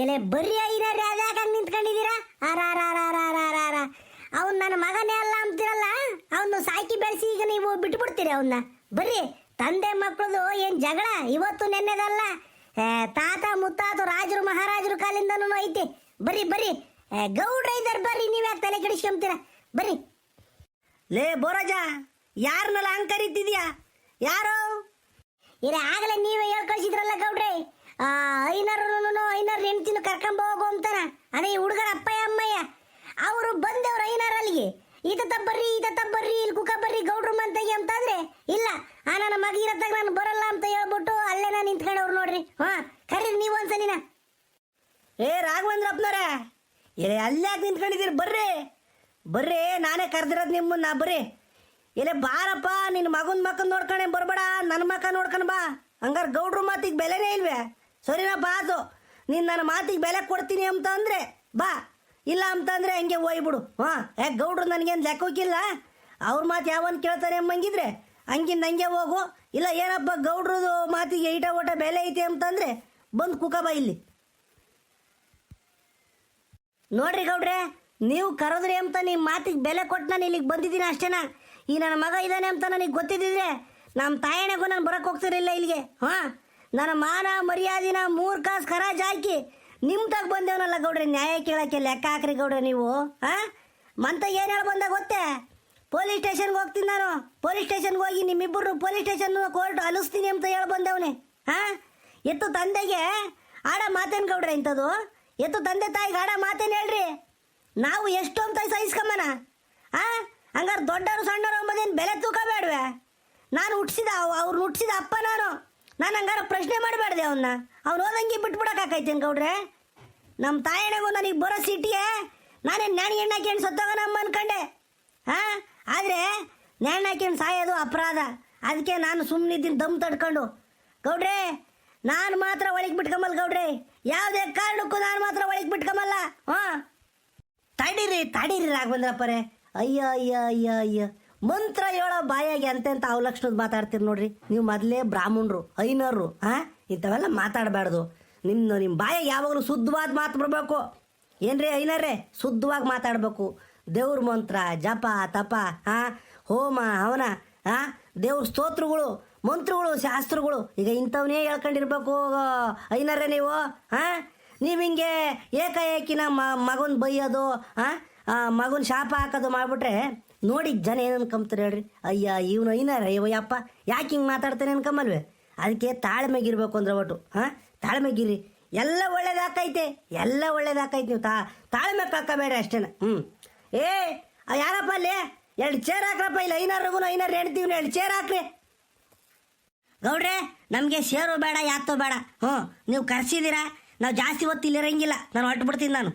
ಎಲೆ ಬರ್ರಿ ಐನರ್ ಯಾವ್ದಾಗ ನಿಂತ್ಕೊಂಡಿದ್ದೀರಾ? ಅರಾರಾರಾರಾರಾರ ಅವ್ನು ನನ್ನ ಮಗನೇ ಅಲ್ಲ ಅಂತೀರಲ್ಲ? ಅವನು ಸಾಕಿ ಬೆಳೆಸಿ ಈಗ ನೀವು ಬಿಟ್ಬಿಡ್ತೀರಿ ಅವನ್ನ ಬರ್ರಿ, ತಂದೆ ಮಕ್ಕಳದು ಏನು ಜಗಳ? ಇವತ್ತು ನೆನ್ನೆದಲ್ಲ. ತಾತ ಮುತ್ತಾತ ರಾಜರು ಮಹಾರಾಜರು ಕಾಲಿಂದನೂ ಐತಿ. ಬರ್ರಿ ಬರ್ರಿ. ಗೌಡ್ರ ಇದ್ದಾರೆ ಬರ್ರಿ ನೀವ್ಯಾಕೆ ತಲೆ ಕೆಡಿಸ್ಕೊಂತೀರ? ಬರ್ರಿ. ಲೇ, ಬೋರಾಜ ಯಾರನ್ನೆಲ್ಲ ಹಂಗೆ ಯಾರು? ಇರ ಆಗಲೇ ನೀವೇ ಹೇಳ್ ಗೌಡ್ರೇ. ಐನರ್ನು ಐನರ್ ಹೆಂಡ್ತಿನ ಕರ್ಕೊಂಡ್ ಹೋಗು ಅಂತಾನ. ಅದೇ ಈ ಹುಡುಗರ ಅಪ್ಪಯ್ಯ, ಅಮ್ಮಯ್ಯ. ಅವರು ಬಂದವ್ರು ಐನರ್ ಅಲ್ಲಿಗೆ. ಈತ ಬರ್ರಿ ಈತ ಬರ್ರಿ, ಇಲ್ಲಿ ಕುಕ ಬರ್ರಿ, ಗೌಡ್ರು ಗೌಡ್ರ ಅಂತ ಅಂತಂದ್ರೆ, ಇಲ್ಲ, ಆ, ನನ್ನ ಮಗ ಇರತ್ತಾಗ ನಾನು ಬರಲ್ಲ ಅಂತ ಹೇಳ್ಬಿಟ್ಟು ಅಲ್ಲೇ ನಾನು ನಿಂತ್ಕೊಂಡವ್ರು ನೋಡ್ರಿ. ಹಾ, ಕರೀರಿ ನೀವು ಒಂದ್ಸಲಿನ ಏ, ರಾಘವೇಂದ್ರಪ್ಪನವ್ರೆ ಏ ಅಲ್ಲೇ ನಿಂತ್ಕೊಂಡಿದ್ದೀರಿ? ಬರ್ರಿ. ಬರ್ರಿ, ನಾನೇ ಕರೆದಿರೋದು ನಿಮ್ಮನ್ನ, ಬರ್ರಿ. ಇಲ್ಲೇ ಬಾರಪ್ಪ ನಿನ್ನ ಮಗನ ಮಕ್ಕನ್ ನೋಡ್ಕೊಂಡೆ ಬರಬೇಡ ನನ್ನ ಮಕ್ಕ ನೋಡ್ಕೊಂಡು ಬಾ. ಹಂಗಾರೆ ಗೌಡ್ರು ಮಾತಿಗೆ ಬೆಲೆನೇ ಇಲ್ವೇ? ಸರಿನಪ್ಪ ಅದು. ನೀನು ನನ್ನ ಮಾತಿಗೆ ಬೆಲೆ ಕೊಡ್ತೀನಿ ಅಂತ ಬಾ. ಇಲ್ಲ ಅಂತಂದ್ರೆ ಹಂಗೆ ಹೋಯ್ಬಿಡು. ಹಾಂ ಯಾಕೆ ಗೌಡ್ರು ನನಗೇನು ಲೆಕ್ಕೋಕಿಲ್ಲ ಅವ್ರ ಮಾತು ಯಾವನ್ ಕೇಳ್ತಾರೆ ಎಂಬಂಗಿದ್ರೆ ಹಂಗಿಂದ ಹಂಗೆ ಹೋಗು. ಇಲ್ಲ, ಏನಪ್ಪ ಗೌಡ್ರದು ಮಾತಿಗೆ ಈಟ ಓಟ ಬೆಲೆ ಐತೆ ಅಂತಂದ್ರೆ, ಬಂದು ಕುಕ ಬಾ ಇಲ್ಲಿ. ನೋಡ್ರಿ ಗೌಡ್ರೆ, ನೀವು ಕರೆದ್ರಿ ಅಂತ ನಿಮ್ಮ ಮಾತಿಗೆ ಬೆಲೆ ಕೊಟ್ಟು ನಾನು ಇಲ್ಲಿಗೆ ಬಂದಿದ್ದೀನಿ ಅಷ್ಟೇನ? ಈ ನನ್ನ ಮಗ ಇದ್ದಾನೆ ಅಂತ ನನಗೆ ಗೊತ್ತಿದ್ದಿದ್ರೆ, ನಮ್ಮ ತಾಯಣೆಗೂ ನಾನು ಬರೋಕೆ ಹೋಗ್ತಿರಲಿಲ್ಲ ಇಲ್ಲಿಗೆ. ಹಾಂ? ನನ್ನ ಮಾನ ಮರ್ಯಾದಿನ ಮೂರು ಕಾಸು ಖರಾಜ್ ಹಾಕಿ ನಿಮ್ಮ ತಗ ಬಂದೇವನಲ್ಲ ಗೌಡ್ರಿ, ನ್ಯಾಯ ಕೇಳಕ್ಕೆ ಲೆಕ್ಕ ಹಾಕ್ರಿ ಗೌಡ್ರಿ ನೀವು ಹಾಂ ಮಂತ ಏನು ಹೇಳ ಬಂದ ಗೊತ್ತೇ? ಪೊಲೀಸ್ ಸ್ಟೇಷನ್ಗೆ ಹೋಗ್ತೀನಿ ನಾನು. ಪೊಲೀಸ್ ಸ್ಟೇಷನ್ಗೆ ಹೋಗಿ ನಿಮ್ಮಿಬ್ಬರು ಪೊಲೀಸ್ ಸ್ಟೇಷನ್ ಕೋರ್ಟ್ ಅಲಿಸ್ತೀನಿ ಅಂತ ಹೇಳಿ ಬಂದವನೆ ಹಾಂ ಎತ್ತು ತಂದೆಗೆ ಆಡ ಮಾತೇನು ಗೌಡ್ರೆ ಇಂಥದ್ದು? ಎತ್ತು ತಂದೆ ತಾಯಿಗೆ ಆಡ ಮಾತೇನು ಹೇಳ್ರಿ? ನಾವು ಎಷ್ಟು ಅಂತ ಸಹಿಸ್ಕೊಂಬನ, ಆ? ಹಂಗಾರೆ ದೊಡ್ಡವರು ಸಣ್ಣವರು ಅಂಬೋದೇನು ಬೆಲೆ ತೂಕ ಬೇಡವೆ? ನಾನು ಹುಟ್ಟಿಸಿದ ಅವ್ರು ಹುಟ್ಟಿಸಿದ ಅಪ್ಪ ನಾನು. ನಾನು ಹಂಗಾರ ಪ್ರಶ್ನೆ ಮಾಡಬೇಡ್ದೆ ಅವನ್ನ ಅವ್ನು ಓದಂಗೆ ಬಿಟ್ಬಿಡಕ್ಕಾಕೈತೇನು ಗೌಡ್ರೆ? ನಮ್ಮ ತಾಯಣೆಗೂ ನನಗೆ ಬರೋ ಸಿಟಿಗೆ ನಾನೇನು ನ್ಯಾಣಿ ಎಣ್ಣೆ ಸತ್ತೋಗೋಣ ನಮ್ಮ ಅನ್ಕೊಂಡೆ. ಹಾಂ? ಆದರೆ ನ್ಯಾಣಿ ಹಾಕ್ಯಂಡು ಸಾಯೋದು ಅಪರಾಧ. ಅದಕ್ಕೆ ನಾನು ಸುಮ್ಮನಿದ್ದೀನಿ ದಮ್ ತಡ್ಕೊಂಡು. ಗೌಡ್ರೆ, ನಾನು ಮಾತ್ರ ಒಳಗೆ ಬಿಟ್ಕೊಂಬಲ್ಲ ಗೌಡ್ರೆ. ಯಾವುದೇ ಕಾರಣಕ್ಕೂ ನಾನು ಮಾತ್ರ ಒಳಗೆ ಬಿಟ್ಕೊಂಬಲ್ಲ. ಹಾಂ? ತಡೀರಿ ತಡೀರಿ ರಾಘವೇಂದ್ರಪ್ಪರೇ ಅಯ್ಯೋ ಅಯ್ಯೋ ಅಯ್ಯೋ, ಅಯ್ಯ. ಮಂತ್ರ ಹೇಳೋ ಬಾಯಾಗಿ ಅಂತೆಂತ ಅವಲಕ್ಷಣದ ಮಾತಾಡ್ತೀರಿ ನೋಡ್ರಿ. ನೀವು ಮೊದಲೇ ಬ್ರಾಹ್ಮಣರು ಐನರು ಹಾಂ ಇಂಥವೆಲ್ಲ ಮಾತಾಡಬಾರ್ದು. ನಿಮ್ಮ ನಿಮ್ಮ ಬಾಯಾಗ ಯಾವಾಗಲೂ ಶುದ್ಧವಾದ ಮಾತು ಬರಬೇಕು. ಏನ್ರಿ ಐನರೇ ಶುದ್ಧವಾಗಿ ಮಾತಾಡಬೇಕು. ದೇವ್ರ ಮಂತ್ರ, ಜಪ, ತಪ ಹಾಂ ಹೋಮ, ಹವನ ಹಾಂ ದೇವ್ರ ಸ್ತೋತ್ರಗಳು, ಮಂತ್ರಗಳು, ಶಾಸ್ತ್ರಗಳು, ಈಗ ಇಂಥವನ್ನೇ ಹೇಳ್ಕೊಂಡಿರ್ಬೇಕು. ಐನರೇ ನೀವು ಹಾಂ ನೀವು ಹಿಂಗೆ ಏಕಾಏಕಿನ ಮಗನ ಬೈಯೋದು ಹಾಂ ಮಗನ ಶಾಪ ಹಾಕೋದು ಮಾಡಿಬಿಟ್ರೆ ನೋಡಿ ಜನ ಏನು ಕಂಬ್ತಾರೆ ಹೇಳ್ರಿ? ಅಯ್ಯ, ಇವನು ಐನಾರ ಅಯ್ಯಪ್ಪ ಯಪ್ಪ ಯಾಕೆ ಹಿಂಗೆ ಮಾತಾಡ್ತಾನೆ ಅನ್ಕೊಂಬಲ್ವೇ ಅದಕ್ಕೆ ತಾಳ್ಮೆಗಿರ್ಬೇಕು ಅಂದ್ರೆ ಒಟ್ಟು, ಹಾಂ? ತಾಳ್ಮೆಗಿರಿ ಎಲ್ಲ ಒಳ್ಳೇದಾಕೈತೆ ಎಲ್ಲ ಒಳ್ಳೇದಾಕೈತೆ ನೀವು ತಾ ತಾಳ್ಮೆ ಕಾಕಬೇಡ ಅಷ್ಟೇನ. ಹ್ಞೂ ಏ ಯಾರಪ್ಪ ಅಲ್ಲಿ? ಎರಡು ಚೇರ್ ಹಾಕ್ರಪ್ಪ, ಇಲ್ಲ ಐನಾರ್ಗೂ ಐನಾರು ಹೇಳ್ತೀವಿ ಎರಡು ಚೇರ್ ಹಾಕ್ರಿ. ಗೌಡ್ರೆ, ನಮಗೆ ಸೇರು ಬೇಡ ಯಾತೋ ಬೇಡ. ಹ್ಞೂ, ನೀವು ಕರೆಸಿದ್ದೀರಾ ನಾವು ಜಾಸ್ತಿ ಹೊತ್ತು ಇಲ್ಲಿರಂಗಿಲ್ಲ ನಾನು ಹೊಟ್ಟು ಬಿಡ್ತೀನಿ ನಾನು.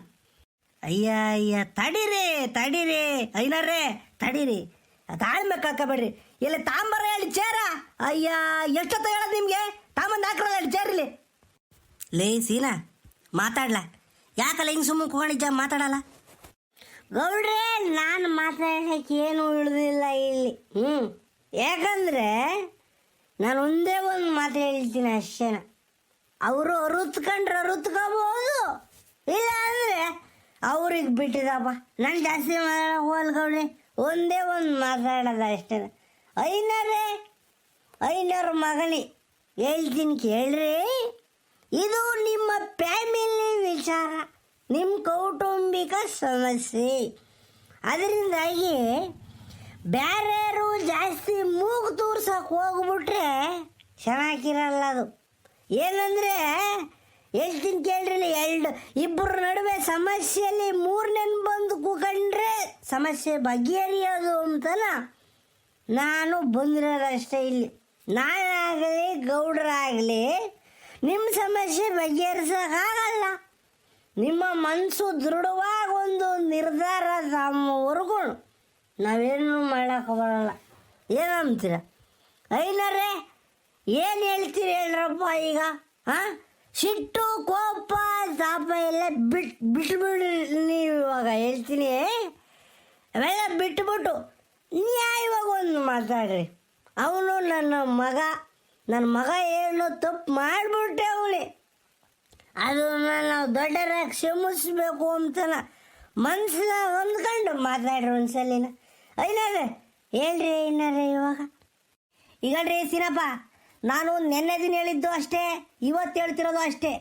ಅಯ್ಯ ಅಯ್ಯ ತಡಿರಿ, ತಡೀರಿ. ಐನರ್ರೇ ತಡೀರಿ. ತಾಳ್ಮೆ ಹಾಕಬೇಡ್ರಿ ಇಲ್ಲಿ ತಾಂಬರ ಹೇಳಿ ಚೇರ. ಅಯ್ಯ, ಎಷ್ಟೊತ್ತ ಹೇಳೋದು ನಿಮಗೆ? ತಾಂಬಂದು ಹಾಕ್ರಲ್ಲ ಹೇಳಿ ಚೇರಿಲಿ ಲೇ, ಸೀನಾ, ಮಾತಾಡ್ಲ. ಯಾಕಲ್ಲ ಹಿಂಗೆ ಸುಮ್ಮನೆ ಕೂಡಿದ್ದ ಮಾತಾಡಲ್ಲ. ಗೌಡ್ರೆ, ನಾನು ಮಾತಾಡಕ್ಕೆ ಏನು ಉಳಿದಿಲ್ಲ ಇಲ್ಲಿ. ಹ್ಞೂ ಯಾಕಂದ್ರೆ ನಾನು ಒಂದೇ ಒಂದು ಮಾತು ಹೇಳ್ತೀನಿ ಅಷ್ಟೇನ. ಅವರು ಅರುತ್ಕೊಂಡ್ರೆ ರುತ್ಕೋಬಹುದು ಇಲ್ಲ ಅಂದರೆ ಅವ್ರಿಗೆ ಬಿಟ್ಟಿದಪ್ಪ. ನಾನು ಜಾಸ್ತಿ ಹೋಲ್ ಗೌಡ್ರೆ. ಒಂದೇ ಒಂದು ಮಾತಾಡೋದು ಅಷ್ಟೇ. ಐನರೇ, ಐನರ ಮಗನಿ, ಹೇಳ್ತೀನಿ ಕೇಳ್ರಿ. ಇದು ನಿಮ್ಮ ಫ್ಯಾಮಿಲಿ ವಿಚಾರ, ನಿಮ್ಮ ಕೌಟುಂಬಿಕ ಸಮಸ್ಯೆ. ಅದರಿಂದಾಗಿ ಬೇರೆಯವರು ಜಾಸ್ತಿ ಮೂಗು ತೋರ್ಸೋಕೆ ಹೋಗ್ಬಿಟ್ರೆ ಚೆನ್ನಾಗಿರಲ್ಲ ಅದು. ಏನಂದರೆ ಹೇಳ್ತೀನಿ ಕೇಳ್ರಿ ಎರಡು. ಇಬ್ಬರ ನಡುವೆ ಸಮಸ್ಯೆಯಲ್ಲಿ ಮೂರನೇ ಬಂದು ಕೂಕೊಂಡ್ರೆ ಸಮಸ್ಯೆ ಬಗೆಹರಿಯೋದು ಅಂತಲ್ಲ? ನಾನು ಬಂದಿರೋದಷ್ಟೇ ಇಲ್ಲಿ. ನಾನಾಗಲಿ, ಗೌಡರಾಗಲಿ ನಿಮ್ಮ ಸಮಸ್ಯೆ ಬಗೆಹರಿಸೋಕ್ಕಾಗಲ್ಲ. ನಿಮ್ಮ ಮನಸ್ಸು ದೃಢವಾಗಿ ಒಂದು ನಿರ್ಧಾರ ತಮ್ಮವರೆಗೂ ನಾವೇನು ಮಾಡೋಕೆ ಬರಲ್ಲ. ಏನಂತೀರ? ಐನರೇ, ಏನು ಹೇಳ್ತೀರಿ ಹೇಳ್ರಪ್ಪ ಈಗ ಹಾಂ ಸಿಟ್ಟು, ಕೋಪ ತಾಪ ಎಲ್ಲ ಬಿಟ್ ಬಿಟ್ಬಿಡಿ ನೀವು ಇವಾಗ, ಹೇಳ್ತೀನಿ. ಅವೆಲ್ಲ ಬಿಟ್ಬಿಟ್ಟು ನ್ಯಾಯವಾಗಿ ಒಂದು ಮಾತಾಡ್ರಿ. ಅವನು ನನ್ನ ಮಗ. ನನ್ನ ಮಗ ಏನು ತಪ್ಪು ಮಾಡಿಬಿಟ್ಟೆ ಅವಳಿ ಅದು ನಾವು ದೊಡ್ಡರ ಕ್ಷಮಿಸ್ಬೇಕು ಅಂತನ ಮನ್ಸನ್ನ ಹೊಂದ್ಕೊಂಡು ಮಾತಾಡ್ರಿ ಒಂದ್ಸಲಿನ. ಐನಾರೇ ಹೇಳ್ರಿ ಏನಾರ ಇವಾಗ. ಈಗಲ್ರಿ ಸೀನಪ್ಪ ನಾನು ನೆನ್ನೆ ದಿನ ಹೇಳಿದ್ದು ಅಷ್ಟೇ, ಇವತ್ತು ಹೇಳ್ತಿರೋದು ಅಷ್ಟೇ.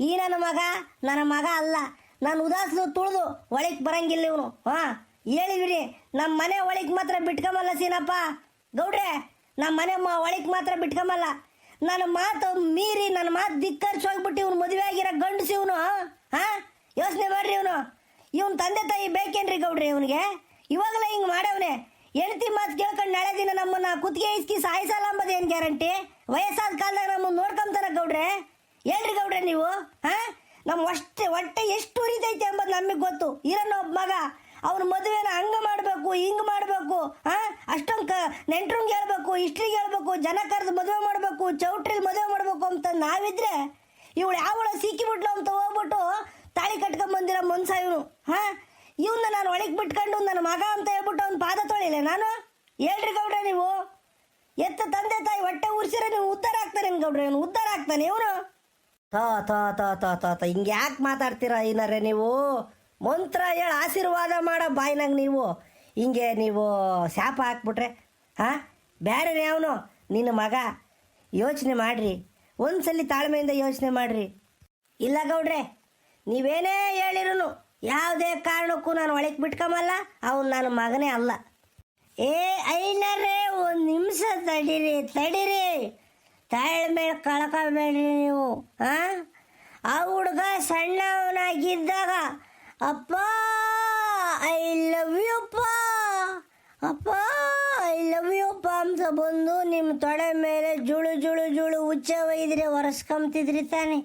ಈ ನನ್ನ ಮಗ ನನ್ನ ಮಗ ಅಲ್ಲ. ನಾನು ಉದಾಸನು ತುಳಿದು ಒಳಗೆ ಬರಂಗಿಲ್ಲ ಇವನು. ಹಾಂ, ಹೇಳಿದ್ರಿ ನಮ್ಮ ಮನೆ ಒಳಗೆ ಮಾತ್ರ ಬಿಟ್ಕೊಂಬಲ್ಲ ಸೀನಪ್ಪ. ಗೌಡ್ರೆ ನಮ್ಮ ಮನೆ ಒಳಗೆ ಮಾತ್ರ ಬಿಟ್ಕೊಂಬಲ್ಲ. ನನ್ನ ಮಾತು ಮೀರಿ, ನನ್ನ ಮಾತು ಧಿಕ್ಕರ್ಸಿ ಹೋಗ್ಬಿಟ್ಟು ಇವನು ಮದುವೆ ಆಗಿರೋ ಗಂಡಸಿ ಇವನು ಹಾಂ? ಯೋಚನೆ ಮಾಡ್ರಿ ಇವನು. ಇವನ್ ತಂದೆ ತಾಯಿ ಬೇಕೇನ್ರಿ ಗೌಡ್ರಿ ಇವನಿಗೆ? ಇವಾಗಲೇ ಹಿಂಗೆ ಮಾಡವ್ನೆ. ಹೆಂಡತಿ ಮಾತು ಕೇಳ್ಕೊಂಡು ನಾಳೆ ದಿನ ನಮ್ಮನ್ನ ಕುತ್ತಿಗೆ ಇಸ್ಕಿ ಸಾಯಿಸಲ್ಲ ಅಂಬದೇನು ಗ್ಯಾರಂಟಿ? ವಯಸ್ಸಾದ ಕಾಲದಾಗ ನಮ್ಮ ನೋಡ್ಕೊಂತಾರ ಗೌಡ್ರೆ? ಹೇಳ್ರಿ ಗೌಡ್ರೆ ನೀವು, ಹಾ? ನಮ್ಮ ಅಷ್ಟೇ, ಹೊಟ್ಟೆ ಎಷ್ಟು ಉರಿತೈತೆ ಎಂಬುದು ನಮಗೆ ಗೊತ್ತು. ಇರೋನ ಒಬ್ಬ ಮಗ ಅವ್ರ ಮದುವೆನ ಹಂಗ ಮಾಡಬೇಕು, ಹಿಂಗೆ ಮಾಡಬೇಕು, ಹಾ? ಅಷ್ಟೊಂದು ಕ, ನೆಂಟ್ರಂಗೆ ಹೇಳ್ಬೇಕು ಇಷ್ಟ್ರಿಗೆ ಹೇಳ್ಬೇಕು, ಜನ ಕರೆದು ಮದುವೆ ಮಾಡಬೇಕು, ಚೌಟ್ರಿಲಿ ಮದುವೆ ಮಾಡಬೇಕು ಅಂತ ನಾವಿದ್ರೆ, ಇವಳು ಯಾವಳ ಸಿಕ್ಕಿಬಿಟ್ಲು ಅಂತ ಹೋಗ್ಬಿಟ್ಟು ತಾಳಿ ಕಟ್ಕೊಂಡ್ ಮನುಷ್ಯ ಇವನು, ಹಾ? ಇವನ್ನ ನಾನು ಒಳಗೆ ಬಿಟ್ಕೊಂಡು ನನ್ನ ಮಗ ಅಂತ ಹೇಳ್ಬಿಟ್ಟು ಅವ್ನ ಪಾದ ತೊಳಿಲೆ ನಾನು? ಹೇಳ್ರಿ ಗೌಡ್ರೆ ನೀವು. ಎತ್ತ ತಂದೆ ತಾಯಿ ಹೊಟ್ಟೆ ಉರ್ಸಿದ್ರೆ ನೀವು ಉದ್ದಾರ ಆಗ್ತಾನೆ ಗೌಡ್ರೆ? ಇವನು ಉದ್ಧಾರ ಆಗ್ತಾನೆ ಇವನು? ತಾ, ತೋ ತೋ ತೋ ತೋ ತೋ, ಹಿಂಗೆ ಯಾಕೆ ಮಾತಾಡ್ತೀರಾ ಏನಾರೆ ನೀವು? ಮಂತ್ರ ಹೇಳಿ ಆಶೀರ್ವಾದ ಮಾಡೋ ಬಾಯ್ನಾಗ ನೀವು. ಹಿಂಗೆ ನೀವು ಶಾಪ ಹಾಕ್ಬಿಟ್ರೆ, ಹಾಂ? ಬೇರೆ ಅವನು ನಿನ್ನ ಮಗ. ಯೋಚನೆ ಮಾಡ್ರಿ. ಒಂದ್ಸಲಿ ತಾಳ್ಮೆಯಿಂದ ಯೋಚನೆ ಮಾಡ್ರಿ. ಇಲ್ಲ ಗೌಡ್ರೆ, ನೀವೇನೇ ಹೇಳಿರೂ ಯಾವುದೇ ಕಾರಣಕ್ಕೂ ನಾನು ಒಳಗೆ ಬಿಟ್ಕೊಂಬಲ್ಲ, ಅವನು ನನ್ನ ಮಗನೇ ಅಲ್ಲ. ಏ, ಐನರೇ, ಒಂದು ನಿಮಿಷ ತಡೀರಿ ತಡೀರಿ. ಮೇಲೆ ಕಳ್ಕೊಬೇಡ್ರಿ ನೀವು ಹಾಂ ಆ ಹುಡುಗ ಸಣ್ಣವನಾಗಿದ್ದಾಗ, ಅಪ್ಪ, ಐ ಲವ್ ಯು ಅಪ್ಪ. ಅಪ್ಪ, ಐ ಲವ್ ಯು ಅಪ್ಪ ಅಂತ ಬಂದು ನಿಮ್ಮ ತೊಡೆ ಮೇಲೆ ಜುಳು ಜುಳು ಜುಳು ಉಚ್ಚ ಒಯ್ದ್ರೆ ಒರೆಸ್ಕೊಂತಿದ್ರಿ ತಾನೆ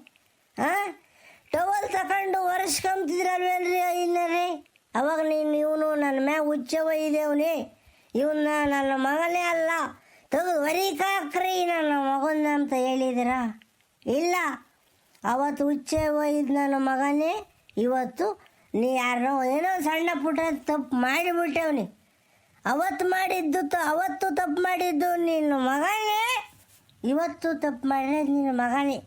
ಹಾಂ ಟವಲ್ ತಗೊಂಡು ಒರೆಸ್ಕೊಂತಿದ್ರಲ್ವೇನ್ರಿ ಐನರೇ? ಅವಾಗ ನೀನು ಇವನು ನನ್ನ ಮ್ಯಾಗ ಉಚ್ಚ ಒಯ್ದೇವ್ನಿ. ಇವನ್ನ ನನ್ನ ಮಗನೇ ಅಲ್ಲ. ತೆಗೆದು ಹೊರಿಕಾಕ್ರಿ ನನ್ನ ಮಗನ ಅಂತ ಹೇಳಿದಿರ? ಇಲ್ಲ. ಅವತ್ತು ಹುಚ್ಚೆ ಒಯ್ದು ನನ್ನ ಮಗನೇ, ಇವತ್ತು ನೀ ಯಾರೋ ಏನೋ ಸಣ್ಣ ಪುಟ್ಟ ತಪ್ಪು ಮಾಡಿಬಿಟ್ಟೆವನಿ. ಅವತ್ತು ಮಾಡಿದ್ದು ತ, ಅವತ್ತು ತಪ್ಪು ಮಾಡಿದ್ದು ನಿನ್ನ ಮಗನೇ, ಇವತ್ತು ತಪ್ಪು ಮಾಡಿರೋದು ನಿನ್ನ ಮಗನೇ.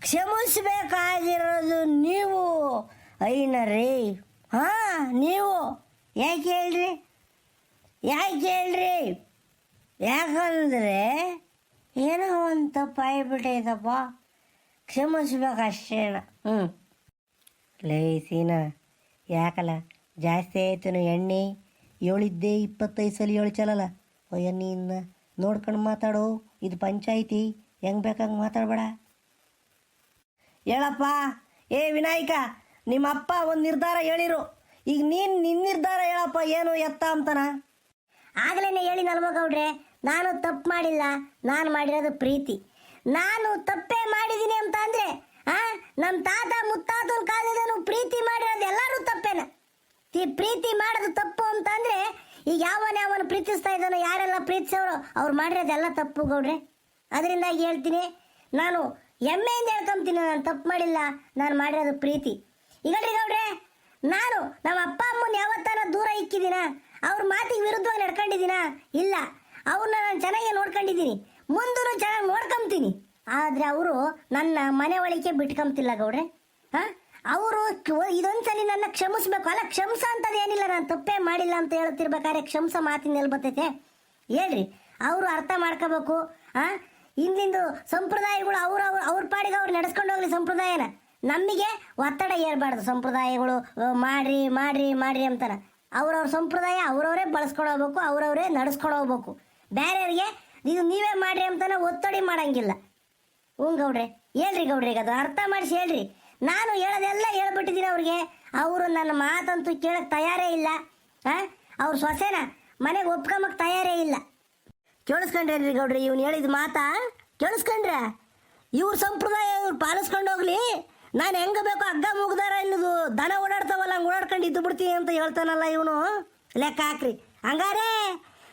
ಕ್ಷಮಿಸ್ಬೇಕಾಗಿರೋದು ನೀವು. ಐನರಿ ಹಾಂ, ನೀವು. ಯಾಕೆ ಹೇಳ್ರಿ? ಯಾಕೆ ಹೇಳ್ರಿ? ಯಾಕಂದರೆ ಏನೋ ಒಂದು ತಪ್ಪು ಆಗಿಬಿಟ್ಟೈತಪ್ಪ. ಕ್ಷಮಿಸ್ಬೇಕಷ್ಟೇನ ಹ್ಞೂ ಲೇ ಸೀನಾ ಯಾಕಲ್ಲ? ಜಾಸ್ತಿ ಆಯ್ತು ಎಣ್ಣೆ ಏಳಿದ್ದೆ ಇಪ್ಪತ್ತೈದು ಸಲ ಏಳ್ಚಲಲ್ಲ ಅಯ್ಯ ನೀನು ನೋಡ್ಕೊಂಡು ಮಾತಾಡು. ಇದು ಪಂಚಾಯಿತಿ ಹೆಂಗೆ ಬೇಕಂಗೆ ಮಾತಾಡಬೇಡ. ಹೇಳಪ್ಪ ಏ ವಿನಾಯಕ ನಿಮ್ಮಪ್ಪ ಒಂದು ನಿರ್ಧಾರ ಹೇಳಿರು. ಈಗ ನೀನು ನಿನ್ನ ನಿರ್ಧಾರ ಹೇಳಪ್ಪ ಏನು ಎತ್ತ ಅಂತನ? ಆಗ್ಲೇನೆ ಹೇಳಿ ನಲ್ಮಗೌಡ್ರೆ, ನಾನು ತಪ್ಪು ಮಾಡಿಲ್ಲ. ನಾನು ಮಾಡಿರೋದು ಪ್ರೀತಿ. ನಾನು ತಪ್ಪೇ ಮಾಡಿದ್ದೀನಿ ಅಂತ ಅಂದರೆ ನಮ್ಮ ತಾತ ಮುತ್ತಾತನ ಕಾಲದನು ಪ್ರೀತಿ ಮಾಡಿರೋದು ಎಲ್ಲರೂ ತಪ್ಪೇನ. ಈ ಪ್ರೀತಿ ಮಾಡೋದು ತಪ್ಪು ಅಂತ ಅಂದರೆ ಈಗ ಯಾವನ ಯಾವನ ಪ್ರೀತಿಸ್ತಾ ಇದ್ದಾನೋ, ಯಾರೆಲ್ಲ ಪ್ರೀತಿಸೋರು, ಅವ್ರು ಮಾಡಿರೋದೆಲ್ಲ ತಪ್ಪು ಗೌಡ್ರೆ. ಅದರಿಂದಾಗಿ ಹೇಳ್ತೀನಿ, ನಾನು ಹೆಮ್ಮೆಯಿಂದ ಹೇಳ್ಕೊಂತೀನಿ, ನಾನು ತಪ್ಪು ಮಾಡಿಲ್ಲ, ನಾನು ಮಾಡಿರೋದು ಪ್ರೀತಿ. ಈಗ ಗೌಡ್ರೆ, ನಾನು ನಮ್ಮ ಅಪ್ಪ ಅಮ್ಮನ ಯಾವತ್ತಾನ ದೂರ ಇಕ್ಕಿದ್ದೀನ? ಅವ್ರ ಮಾತಿಗೆ ವಿರುದ್ಧವಾಗಿ ನಡ್ಕೊಂಡಿದ್ದೀನ? ಇಲ್ಲ. ಅವ್ರನ್ನ ನಾನು ಚೆನ್ನಾಗಿ ನೋಡ್ಕೊಂಡಿದ್ದೀನಿ. ಮುಂದೂ ಚೆನ್ನಾಗಿ ನೋಡ್ಕೊಂತೀನಿ. ಆದರೆ ಅವರು ನನ್ನ ಮನೆ ಒಳಗೆ ಬಿಟ್ಕೊಂತಿಲ್ಲ ಗೌಡ್ರೆ. ಹಾಂ? ಅವರು ಇದೊಂದ್ಸಲಿ ನನ್ನ ಕ್ಷಮಿಸ್ಬೇಕು. ಅಲ್ಲ, ಕ್ಷಮಸ ಅಂತದ್ದು ಏನಿಲ್ಲ. ನಾನು ತಪ್ಪೇ ಮಾಡಿಲ್ಲ ಅಂತ ಹೇಳ್ತಿರ್ಬೇಕಾದ್ರೆ ಕ್ಷಮಿಸ ಮಾತಿನಲ್ಲಿ ಬರ್ತೈತೆ. ಹೇಳ್ರಿ. ಅವರು ಅರ್ಥ ಮಾಡ್ಕೋಬೇಕು. ಹಾಂ? ಹಿಂದಿಂದು ಸಂಪ್ರದಾಯಗಳು ಅವ್ರ ಅವ್ರ ಅವ್ರ ಪಾಡಿಗೆ ಅವ್ರು ನಡೆಸ್ಕೊಂಡು ಹೋಗ್ಲಿ ಸಂಪ್ರದಾಯನ. ನಮಗೆ ಒತ್ತಡ ಏರ್ಬಾರ್ದು ಸಂಪ್ರದಾಯಗಳು. ಮಾಡ್ರಿ ಮಾಡ್ರಿ ಮಾಡ್ರಿ ಅಂತಾರ ಅವ್ರವ್ರ ಸಂಪ್ರದಾಯ ಅವ್ರವರೇ ಬಳಸ್ಕೊಂಡು ಹೋಗ್ಬೇಕು, ಅವ್ರವರೇ ನಡ್ಸ್ಕೊಂಡು ಹೋಗ್ಬೇಕು. ಬೇರೆಯವ್ರಿಗೆ ಇದು ನೀವೇ ಮಾಡ್ರಿ ಅಂತಾನೆ ಒತ್ತಡಿ ಮಾಡಂಗಿಲ್ಲ. ಹ್ಞೂ ಗೌಡ್ರೆ, ಹೇಳ್ರಿ ಗೌಡ್ರಿಗೆ ಅದು ಅರ್ಥ ಮಾಡಿಸಿ ಹೇಳ್ರಿ. ನಾನು ಹೇಳೋದೆಲ್ಲ ಹೇಳ್ಬಿಟ್ಟಿದ್ದೀನಿ ಅವ್ರಿಗೆ. ಅವರು ನನ್ನ ಮಾತಂತೂ ಕೇಳಕ್ಕೆ ತಯಾರೇ ಇಲ್ಲ. ಹಾಂ ಅವ್ರ ಸೊಸೆನ ಮನೆಗೆ ಒಪ್ಕೊಂಬಕ್ಕೆ ತಯಾರೇ ಇಲ್ಲ. ಕೇಳಿಸ್ಕೊಂಡ್ರೇನ್ರಿ ಗೌಡ್ರಿ, ಇವ್ನು ಹೇಳಿದ ಮಾತಾ? ಕೇಳಿಸ್ಕೊಂಡ್ರೆ? ಇವ್ರ ಸಂಪ್ರದಾಯ ಇವ್ರು ಪಾಲಿಸ್ಕೊಂಡು ಹೋಗ್ಲಿ. ನಾನು ಹೆಂಗ ಬೇಕೋ ಹಗ್ಗ ಮುಗ್ದಾರ ಇಲ್ಲದು. ದನ ಓಡಾಡ್ತಾವಲ್ಲ, ಹಂಗೆ ಓಡಾಡ್ಕೊಂಡು ಇದ್ದು ಬಿಡ್ತೀನಿ ಅಂತ ಹೇಳ್ತಾನಲ್ಲ ಇವನು. ಲೆಕ್ಕ ಹಾಕ್ರಿ. ಹಂಗಾರೆ,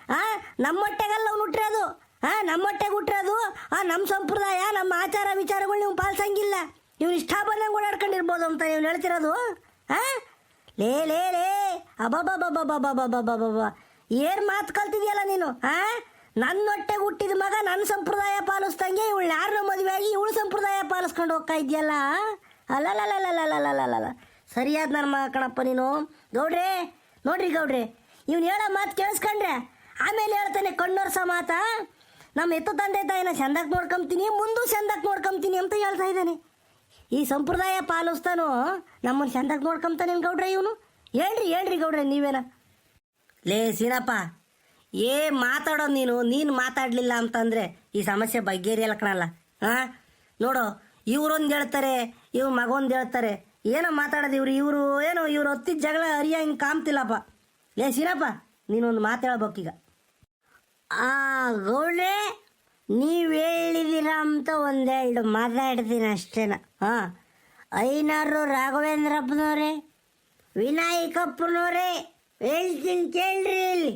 ಆ, ನಮ್ಮ ಹೊಟ್ಟೆಗೆಲ್ಲ ಅವ್ನು ಹುಟ್ಟಿರೋದು ಆ, ನಮ್ಮ ಹೊಟ್ಟೆಗೆ ಹುಟ್ಟಿರೋದು ಆ, ನಮ್ಮ ಸಂಪ್ರದಾಯ, ನಮ್ಮ ಆಚಾರ ವಿಚಾರಗಳು ನೀವು ಪಾಲಿಸಂಗಿಲ್ಲ. ನೀವು ಇಷ್ಟ ಬಂದಂಗೆ ಓಡಾಡ್ಕೊಂಡಿರ್ಬೋದು ಅಂತ ನೀವು ಹೇಳ್ತಿರೋದು. ಆ? ಲೇ ಲೇ ಲೇ. ಅಬಾಬಾಬಾಬಾಬಾಬಾಬಾಬಾಬಾ ಏನು ಮಾತು ಕಲ್ತಿದ್ಯಲ್ಲ ನೀನು? ಆ? ನನ್ನ ಹೊಟ್ಟೆಗೆ ಹುಟ್ಟಿದ ಮಗ ನನ್ನ ಸಂಪ್ರದಾಯ ಪಾಲಿಸ್ದಂಗೆ ಇವಳು ಯಾರನ್ನ ಆಗಿ ಇವಳು ಸಂಪ್ರದಾಯ ಪಾಲಿಸ್ಕೊಂಡು ಹೋಗ್ತಾ ಇದೆಯಲ್ಲ? ಅಲ್ಲಲ್ಲಲ್ಲಲ್ಲಲ್ಲಲ್ಲಲ್ಲ ಸರಿಯಾದ ನನ್ನ ಮಗ ಕಣಪ್ಪ ನೀನು. ಗೌಡ್ರೆ, ನೋಡ್ರಿ ಗೌಡ್ರಿ, ಇವ್ನು ಹೇಳೋ ಮಾತು ಕೇಳಿಸ್ಕೊಂಡ್ರೆ ಆಮೇಲೆ ಹೇಳ್ತಾನೆ ಕಣ್ಣೊರ್ಸ ಮಾತ ನಮ್ಮ ಎತ್ತು ತಂದೆ ತಾಯಿನ ಚಂದಕ್ಕೆ ನೋಡ್ಕೊಂತೀನಿ ಮುಂದೂ ಚಂದಕ್ಕೆ ನೋಡ್ಕೊಂತೀನಿ ಅಂತ ಹೇಳ್ತಾ ಇದ್ದಾನೆ. ಈ ಸಂಪ್ರದಾಯ ಪಾಲಿಸ್ತಾನೋ ನಮ್ಮನ್ನು ಚಂದಕ್ಕೆ ನೋಡ್ಕೊಂತಾನೆ ಗೌಡ್ರೆ ಇವನು? ಹೇಳ್ರಿ ಹೇಳ್ರಿ ಗೌಡ್ರೆ, ನೀವೇನ? ಲೇ, ಸೀನಪ್ಪ, ಏ ಮಾತಾಡೋದು ನೀನು ನೀನು ಮಾತಾಡಲಿಲ್ಲ ಅಂತಂದರೆ ಈ ಸಮಸ್ಯೆ ಬಗೆಹರಿಯಲ್ಲ ಕಣಲ್ಲ ಹಾಂ ನೋಡು, ಇವರೊಂದು ಹೇಳ್ತಾರೆ ಇವ್ರ ಮಗೊಂದು ಹೇಳ್ತಾರೆ, ಏನೋ ಮಾತಾಡೋದು ಇವ್ರು ಇವರು ಏನೋ ಇವ್ರು ಹೊತ್ತಿದ ಜಗಳ ಅರಿಯ ಹಿಂಗೆ ಕಾಮ್ತಿಲ್ಲಪ್ಪ ಏ ಸೀನಪ್ಪ ನೀನೊಂದು ಮಾತಾಡ್ಬೇಕೀಗ ಆ ಗೌಳೆ ನೀವು ಹೇಳಿದಿರ ಅಂತ ಒಂದೆರಡು ಮಾತಾಡ್ತೀನಿ ಅಷ್ಟೇನ. ಹಾಂ ಐನಾರು ರಾಘವೇಂದ್ರಪ್ಪನವ್ರೆ ವಿನಾಯಕಪ್ಪನವರೇ ಹೇಳ್ತೀನಿ ಕೇಳ್ರಿ ಇಲ್ಲಿ.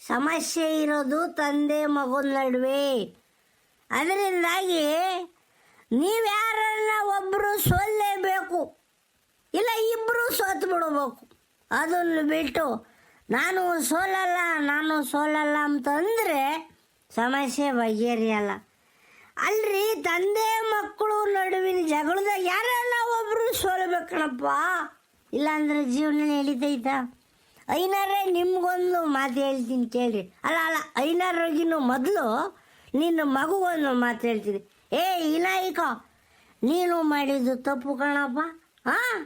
ಸಮಸ್ಯೆ ಇರೋದು ತಂದೆ ಮಗನ ನಡುವೆ. ಅದರಿಂದಾಗಿ ನೀವು ಯಾರನ್ನ ಒಬ್ಬರು ಸೋಲ್ಲೇಬೇಕು? ಇಲ್ಲ ಇಬ್ಬರು ಸೋತು ಬಿಡಬೇಕು. ಅದನ್ನು ಬಿಟ್ಟು ನಾನು ಸೋಲಲ್ಲ ನಾನು ಸೋಲಲ್ಲ ಅಂತಂದರೆ ಸಮಸ್ಯೆ ಬಗೆಹರಿಯಲ್ಲ. ಅಲ್ರಿ, ತಂದೆ ಮಕ್ಕಳು ನಡುವಿನ ಜಗಳದ ಯಾರನ್ನ ಒಬ್ಬರು ಸೋಲ್ಬೇಕಣಪ್ಪ? ಇಲ್ಲಾಂದ್ರೆ ಜೀವನ ನಡೀತೈತ? ಐನಾರೇ, ನಿಮ್ಗೊಂದು ಮಾತು ಹೇಳ್ತೀನಿ ಕೇಳಿ ಅಲ್ಲ ಅಲ್ಲ ಐನಾರೋಗಿನೂ ಮೊದಲು ನಿನ್ನ ಮಗುಗೊಂದು ಮಾತು ಹೇಳ್ತೀನಿ. ಏ ಈಗ ನೀನು ಮಾಡಿದ್ದು ತಪ್ಪು ಕಣಪ್ಪ. ಹಾಂ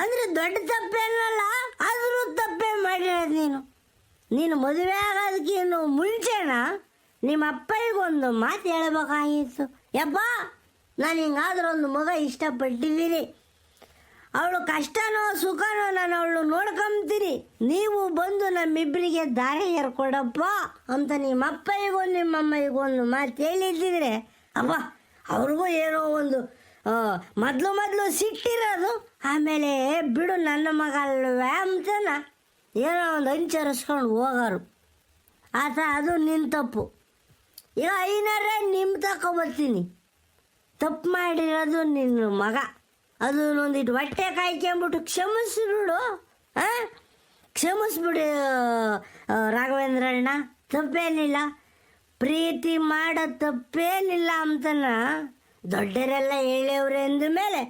ಅಂದರೆ ದೊಡ್ಡ ತಪ್ಪೇನಲ್ಲ, ಆದರೂ ತಪ್ಪೇ ಮಾಡಿರೋದು ನೀನು. ನೀನು ಮದುವೆ ಆಗೋದಕ್ಕಿನ್ನು ಮುಂಚೆನ ನಿಮ್ಮ ಅಪ್ಪನಿಗೊಂದು ಮಾತು ಹೇಳ್ಬೇಕಾಗಿತ್ತು. ಯಪ್ಪ, ನಾನು ಹಿಂಗಾದ್ರೆ ಒಂದು ಮಗ ಇಷ್ಟಪಟ್ಟಿದ್ದೀನಿ. ಅವಳು ಕಷ್ಟನೋ ಸುಖನೋ ನಾನು ಅವಳು ನೋಡ್ಕೊಂತೀನಿ. ನೀವು ಬಂದು ನಮ್ಮಿಬ್ಬರಿಗೆ ದಾರಿ ಏರ್ಕೊಡಪ್ಪ ಅಂತ ನಿಮ್ಮ ಅಪ್ಪನಿಗೊಂದು ನಿಮ್ಮ ಅಮ್ಮನಿಗೊಂದು ಮಾತು ಹೇಳಿದ್ದಿದ್ರೆ, ಅಪ್ಪ ಅವ್ರಿಗೂ ಏನೋ ಒಂದು ಮೊದಲು ಮೊದಲು ಸಿಟ್ಟಿರೋದು, ಆಮೇಲೆ ಬಿಡು ನನ್ನ ಮಗ ಅಲ್ವೇ ಏನೋ ಒಂದು ಹಂಚರಿಸ್ಕೊಂಡು ಹೋಗೋರು. ಆತ ಅದು ನಿನ್ನ ತಪ್ಪು. ಈಗ ಐನಾರೇ ನಿಮ್ಮ ತಗೊಬರ್ತೀನಿ ತಪ್ಪು ಮಾಡಿರೋದು ನಿನ್ನ ಮಗ. ಅದು ಒಂದಿಟ್ಟು ಹೊಟ್ಟೆ ಕಾಯ್ಕೊಂಬಿಟ್ಟು ಕ್ಷಮಿಸ್ಬಿಡು ಹಾಂ ಕ್ಷಮಿಸ್ಬಿಡು ರಾಘವೇಂದ್ರಣ್ಣ ತಪ್ಪೇನಿಲ್ಲ. ಪ್ರೀತಿ ಮಾಡೋ ತಪ್ಪೇನಿಲ್ಲ ಅಂತನ ದೊಡ್ಡರೆಲ್ಲ ಹೇಳವ್ರೆ ಅಂದ ಮೇಲೆ,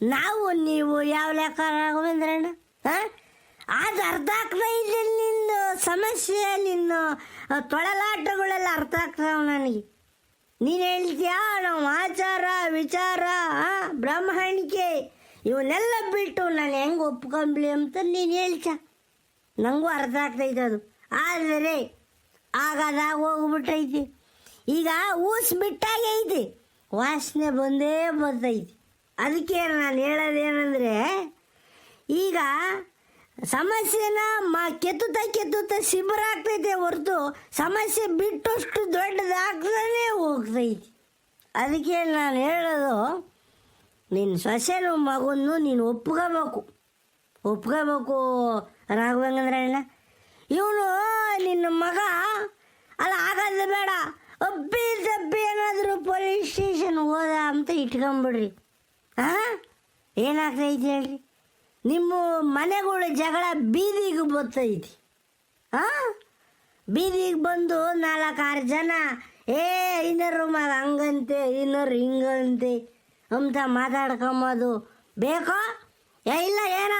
ನಾವು ನೀವು ಯಾವ ಲೆಕ್ಕ ರಾಘವೇಂದ್ರಣ್ಣ ಹಾಂ? ಅದು ಅರ್ಧ ಆಗ್ತಾ ಇಲ್ಲ ನಿನ್ನ ಸಮಸ್ಯೆ ನಿನ್ನ ತೊಳಲಾಟಗಳೆಲ್ಲ ಅರ್ಥ ಆಗ್ತಾವ ನನಗೆ. ನೀನು ಹೇಳ್ತೀಯಾ, ನಾವು ಆಚಾರ, ವಿಚಾರ ಬ್ರಹ್ಮಾಣಿಕೆ ಬ್ರಾಹ್ಮಣಿಕೆ, ಇವನ್ನೆಲ್ಲ ಬಿಟ್ಟು ನಾನು ಹೆಂಗೆ ಒಪ್ಕೊಂಬ್ಲಿ ಅಂತ ನೀನು ಹೇಳ್ತ ನನಗೂ ಅರ್ಥ ಆಗ್ತೈತೆ ಅದು ಆದರೆ ಆಗದಾಗ ಹೋಗ್ಬಿಟ್ಟೈತಿ. ಈಗ ಊಸ್ ಬಿಟ್ಟಾಗೈತಿ ವಾಸನೆ ಬಂದೇ ಬರ್ತೈತಿ. ಅದಕ್ಕೆ ನಾನು ಹೇಳೋದೇನೆಂದರೆ, ಈಗ ಸಮಸ್ಯೆನ ಮ ಕೆತ್ತುತ್ತಾ ಕೆತ್ತುತ್ತಾ ಶಿಬಿರ ಆಗ್ತೈತೆ ಹೊರತು ಸಮಸ್ಯೆ ಬಿಟ್ಟಷ್ಟು ದೊಡ್ಡದಾಗ್ತಾನೆ ಹೋಗ್ತೈತಿ. ಅದಕ್ಕೆ ನಾನು ಹೇಳೋದು ನಿನ್ನ ಸೊಸೆನು ಮಗನ್ನು ನೀನು ಒಪ್ಕೋಬೇಕು. ಒಪ್ಕೋಬೇಕು ರಾಘವೇಂದ್ರಣ್ಣ ಇವನು, ನಿನ್ನ ಮಗ? ಅಲ್ಲ ಆಗಲ್ಲ ಬೇಡ. ಒಪ್ಪಿ ದಬ್ಬಿ ಏನಾದರೂ ಪೊಲೀಸ್ ಸ್ಟೇಷನ್ ಹೋದ ಅಂತ ಇಟ್ಕೊಂಬಿಡ್ರಿ. ಹಾಂ ಏನಾಗ್ತೈತಿ ಹೇಳ್ರಿ ನಿಮ್ಮ ಮನೆಗಳ ಜಗಳ ಬೀದಿಗೆ ಬರ್ತೈತಿ. ಹಾಂ ಬೀದಿಗೆ ಬಂದು ನಾಲ್ಕಾರು ಜನ, ಏ, ಇನ್ನರು ಮಗ ಹಂಗಂತೆ, ಇನ್ನರು ಹಿಂಗಂತೆ ಅಂತ ಮಾತಾಡ್ಕೊಂಬೋದು. ಬೇಕೋ? ಏ, ಇಲ್ಲ, ಏನ?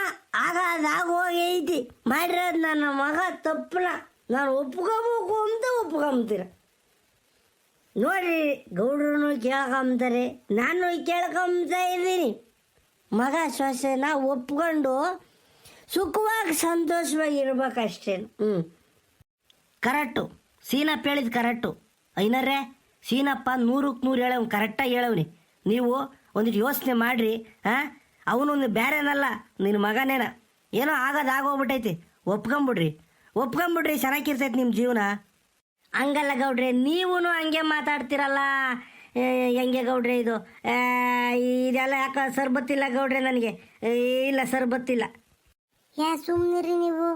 ಐತಿ ಮಾಡಿರೋದು ನನ್ನ ಮಗ ತಪ್ಪನ ನಾನು ಒಪ್ಕೋಬೇಕು ಅಂತ ಒಪ್ಕೊಂಬ್ತೀರ ನೋಡ್ರಿ ಗೌಡ್ರು ಕೇಳ್ಕೊಂಬ್ತಾರೆ ನಾನು ಕೇಳ್ಕೊಂಬ್ತಾ ಇದ್ದೀನಿ. ಮಗ ಸೊಸೆನ ಒಪ್ಕೊಂಡು ಸುಖವಾಗಿ ಸಂತೋಷವಾಗಿ ಇರ್ಬೇಕಷ್ಟೇ ಹ್ಞೂ ಕರೆಕ್ಟು. ಸೀನಪ್ಪ ಹೇಳಿದ ಕರೆಕ್ಟು. ಐನರೇ, ಸೀನಪ್ಪ ನೂರಕ್ಕೆ ನೂರು ಹೇಳವ್ ಕರೆಕ್ಟಾಗಿ ಹೇಳವ್ನಿ. ನೀವು ಒಂದಿಟ್ಟು ಯೋಚನೆ ಮಾಡಿರಿ ಹಾಂ ಅವನು ಬೇರೆನಲ್ಲ ನಿನ್ನ ಮಗನೇನ. ಏನೋ ಆಗೋದು ಆಗೋಗ್ಬಿಟ್ಟೈತಿ. ಒಪ್ಕೊಂಬಿಡ್ರಿ. ಒಪ್ಕೊಂಬಿಡ್ರಿ ಚೆನ್ನಾಗಿರ್ತೈತಿ ನಿಮ್ಮ ಜೀವನ. ಹಂಗಲ್ಲ ಗೌಡ್ರೆ ನೀವೂ ಹಂಗೆ ಮಾತಾಡ್ತಿರಲ್ಲ. ಹೆಂಗೆ ಗೌಡ್ರೆ ಇದು? ಇದೆಲ್ಲ ಯಾಕೆ ಸರ್ಬತ್ತಿಲ್ಲ ಗೌಡ್ರೆ ನನಗೆ. ಇಲ್ಲ ಸರ್ಬತ್ತಿಲ್ಲ. ಯಾ ಸುಮ್ಮನಿರಿ ನೀವು.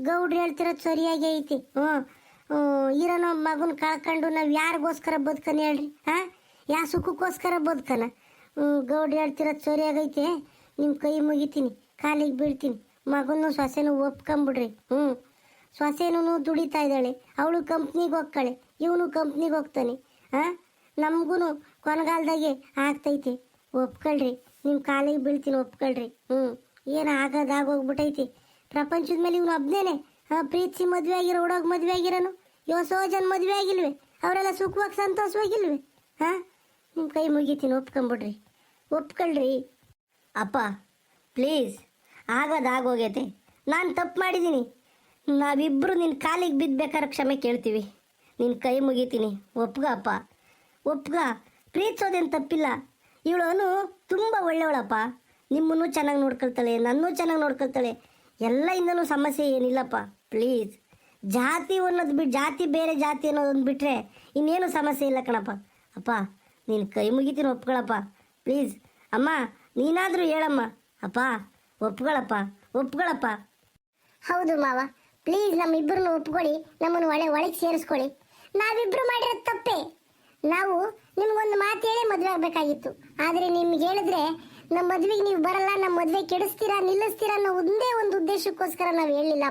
ಗೌಡ್ರು ಹೇಳ್ತಿರೋದು ಸರಿಯಾಗಿ ಐತಿ. ಹ್ಞೂ. ಇರೋನೋ ಮಗನ ಕಳ್ಕೊಂಡು ನಾವು ಯಾರಿಗೋಸ್ಕರ ಬದುಕನ ಹೇಳ್ರಿ? ಹಾಂ? ಯಾ, ಸುಖಕ್ಕೋಸ್ಕರ ಬದುಕನ? ಗೌಡ್ರು ಹೇಳ್ತಿರೋದು ಸರಿಯಾಗೈತೆ. ನಿಮ್ಮ ಕೈ ಮುಗಿತೀನಿ. ಕಾಲಿಗೆ ಬೀಳ್ತೀನಿ. ಮಗನು ಸೊಸೆನೂ ಒಪ್ಕೊಂಬಿಡ್ರಿ. ಹ್ಞೂ ಸೊಸೆನೂ ದುಡಿತಾ ಇದ್ದಾಳೆ. ಅವಳು ಕಂಪ್ನಿಗೆ ಹೋಗ್ತಾಳೆ ಇವನು ಕಂಪ್ನಿಗೆ ಹೋಗ್ತಾನೆ. ಹಾಂ ನಮಗೂ ಕೊನೆಗಾಲದಾಗೆ ಆಗ್ತೈತಿ. ಒಪ್ಕೊಳ್ರಿ. ನಿಮ್ಮ ಕಾಲಿಗೆ ಬೀಳ್ತೀನಿ, ಒಪ್ಕೊಳ್ರಿ. ಹ್ಞೂ ಏನು ಆಗೋದಾಗೋಗ್ಬಿಟ್ಟೈತಿ ಪ್ರಪಂಚದ ಮೇಲೆ ಇವನು ಒಬ್ಬನೇ ಹಾಂ ಪ್ರೀತಿಸಿ ಮದುವೆ ಆಗಿರೋ ಹುಡುಗ ಮದುವೆ ಆಗಿರೋನು. ಯೋಸೋ ಜನ ಮದುವೆ ಆಗಿಲ್ವೆ? ಅವರೆಲ್ಲ ಸುಖವಾಗಿ ಸಂತೋಷವಾಗಿಲ್ವೇ? ಹಾಂ ನಿಮ್ಮ ಕೈ ಮುಗಿತೀನಿ, ಒಪ್ಕೊಂಬಿಡ್ರಿ. ಒಪ್ಕೊಳ್ರಿ. ಅಪ್ಪ, ಪ್ಲೀಸ್. ಆಗೋದಾಗೋಗೈತೆ ನಾನು ತಪ್ಪು ಮಾಡಿದ್ದೀನಿ ನಾವಿಬ್ಬರು ನಿನ್ನ ಕಾಲಿಗೆ ಬಿದ್ದಬೇಕಾದ್ರೆ ಕ್ಷಮೆ ಕೇಳ್ತೀವಿ. ನಿನ್ನ ಕೈ ಮುಗಿತೀನಿ. ಒಪ್ಗ ಅಪ್ಪ. ಒಪ್ಗ? ಪ್ರೀತಿಸೋದೇನು ತಪ್ಪಿಲ್ಲ. ಇವಳು ತುಂಬ ಒಳ್ಳೆಯವಳಪ್ಪ ನಿಮ್ಮನ್ನು ಚೆನ್ನಾಗಿ ನೋಡ್ಕೊಳ್ತಾಳೆ, ನನ್ನೂ ಚೆನ್ನಾಗಿ ನೋಡ್ಕೊಳ್ತಾಳೆ. ಎಲ್ಲ ಇಂದನೂ ಸಮಸ್ಯೆ ಏನಿಲ್ಲಪ್ಪ. ಪ್ಲೀಸ್. ಜಾತಿ ಅನ್ನೋದು ಬಿಟ್ಟು ಜಾತಿ ಬೇರೆ ಜಾತಿ ಅನ್ನೋದೊಂದು ಬಿಟ್ಟರೆ ಇನ್ನೇನು ಸಮಸ್ಯೆ ಇಲ್ಲ ಕಣಪ್ಪ. ಅಪ್ಪ, ನೀನು ಕೈ ಮುಗಿತೀನಿ ಒಪ್ಕೊಳಪ್ಪ. ಪ್ಲೀಸ್. ಅಮ್ಮ, ನೀನಾದರೂ ಹೇಳಮ್ಮ. ಅಪ್ಪ. ಒಪ್ಕೊಳಪ್ಪ ಒಪ್ಕೊಳಪ್ಪ. ಹೌದು ಮಾವ ಪ್ಲೀಸ್ ನಮ್ಮಿಬ್ಬರನ್ನು ಒಪ್ಕೊಳ್ಳಿ ನಮ್ಮನ್ನು ಒಳೆ, ಒಳಗೆ ಸೇರಿಸ್ಕೊಳ್ಳಿ. ನಾವಿಬ್ರು ಮಾಡಿರೋ ತಪ್ಪೇ. ನಾವು ನಿಮ್ಗೊಂದು ಮಾತು ಹೇಳಿ ಮದುವೆ ಆಗಬೇಕಾಗಿತ್ತು. ಆದರೆ ನಿಮ್ಗೆ ಹೇಳಿದ್ರೆ ನಮ್ಮ ಮದುವೆಗೆ ನೀವು ಬರಲ್ಲ ನಮ್ಮ ಮದುವೆ ಕೆಡಿಸ್ತೀರಾ, ನಿಲ್ಲಿಸ್ತೀರಾ ಅನ್ನೋ ಒಂದೇ ಒಂದು ಉದ್ದೇಶಕ್ಕೋಸ್ಕರ ನಾವು ಹೇಳಿಲ್ಲ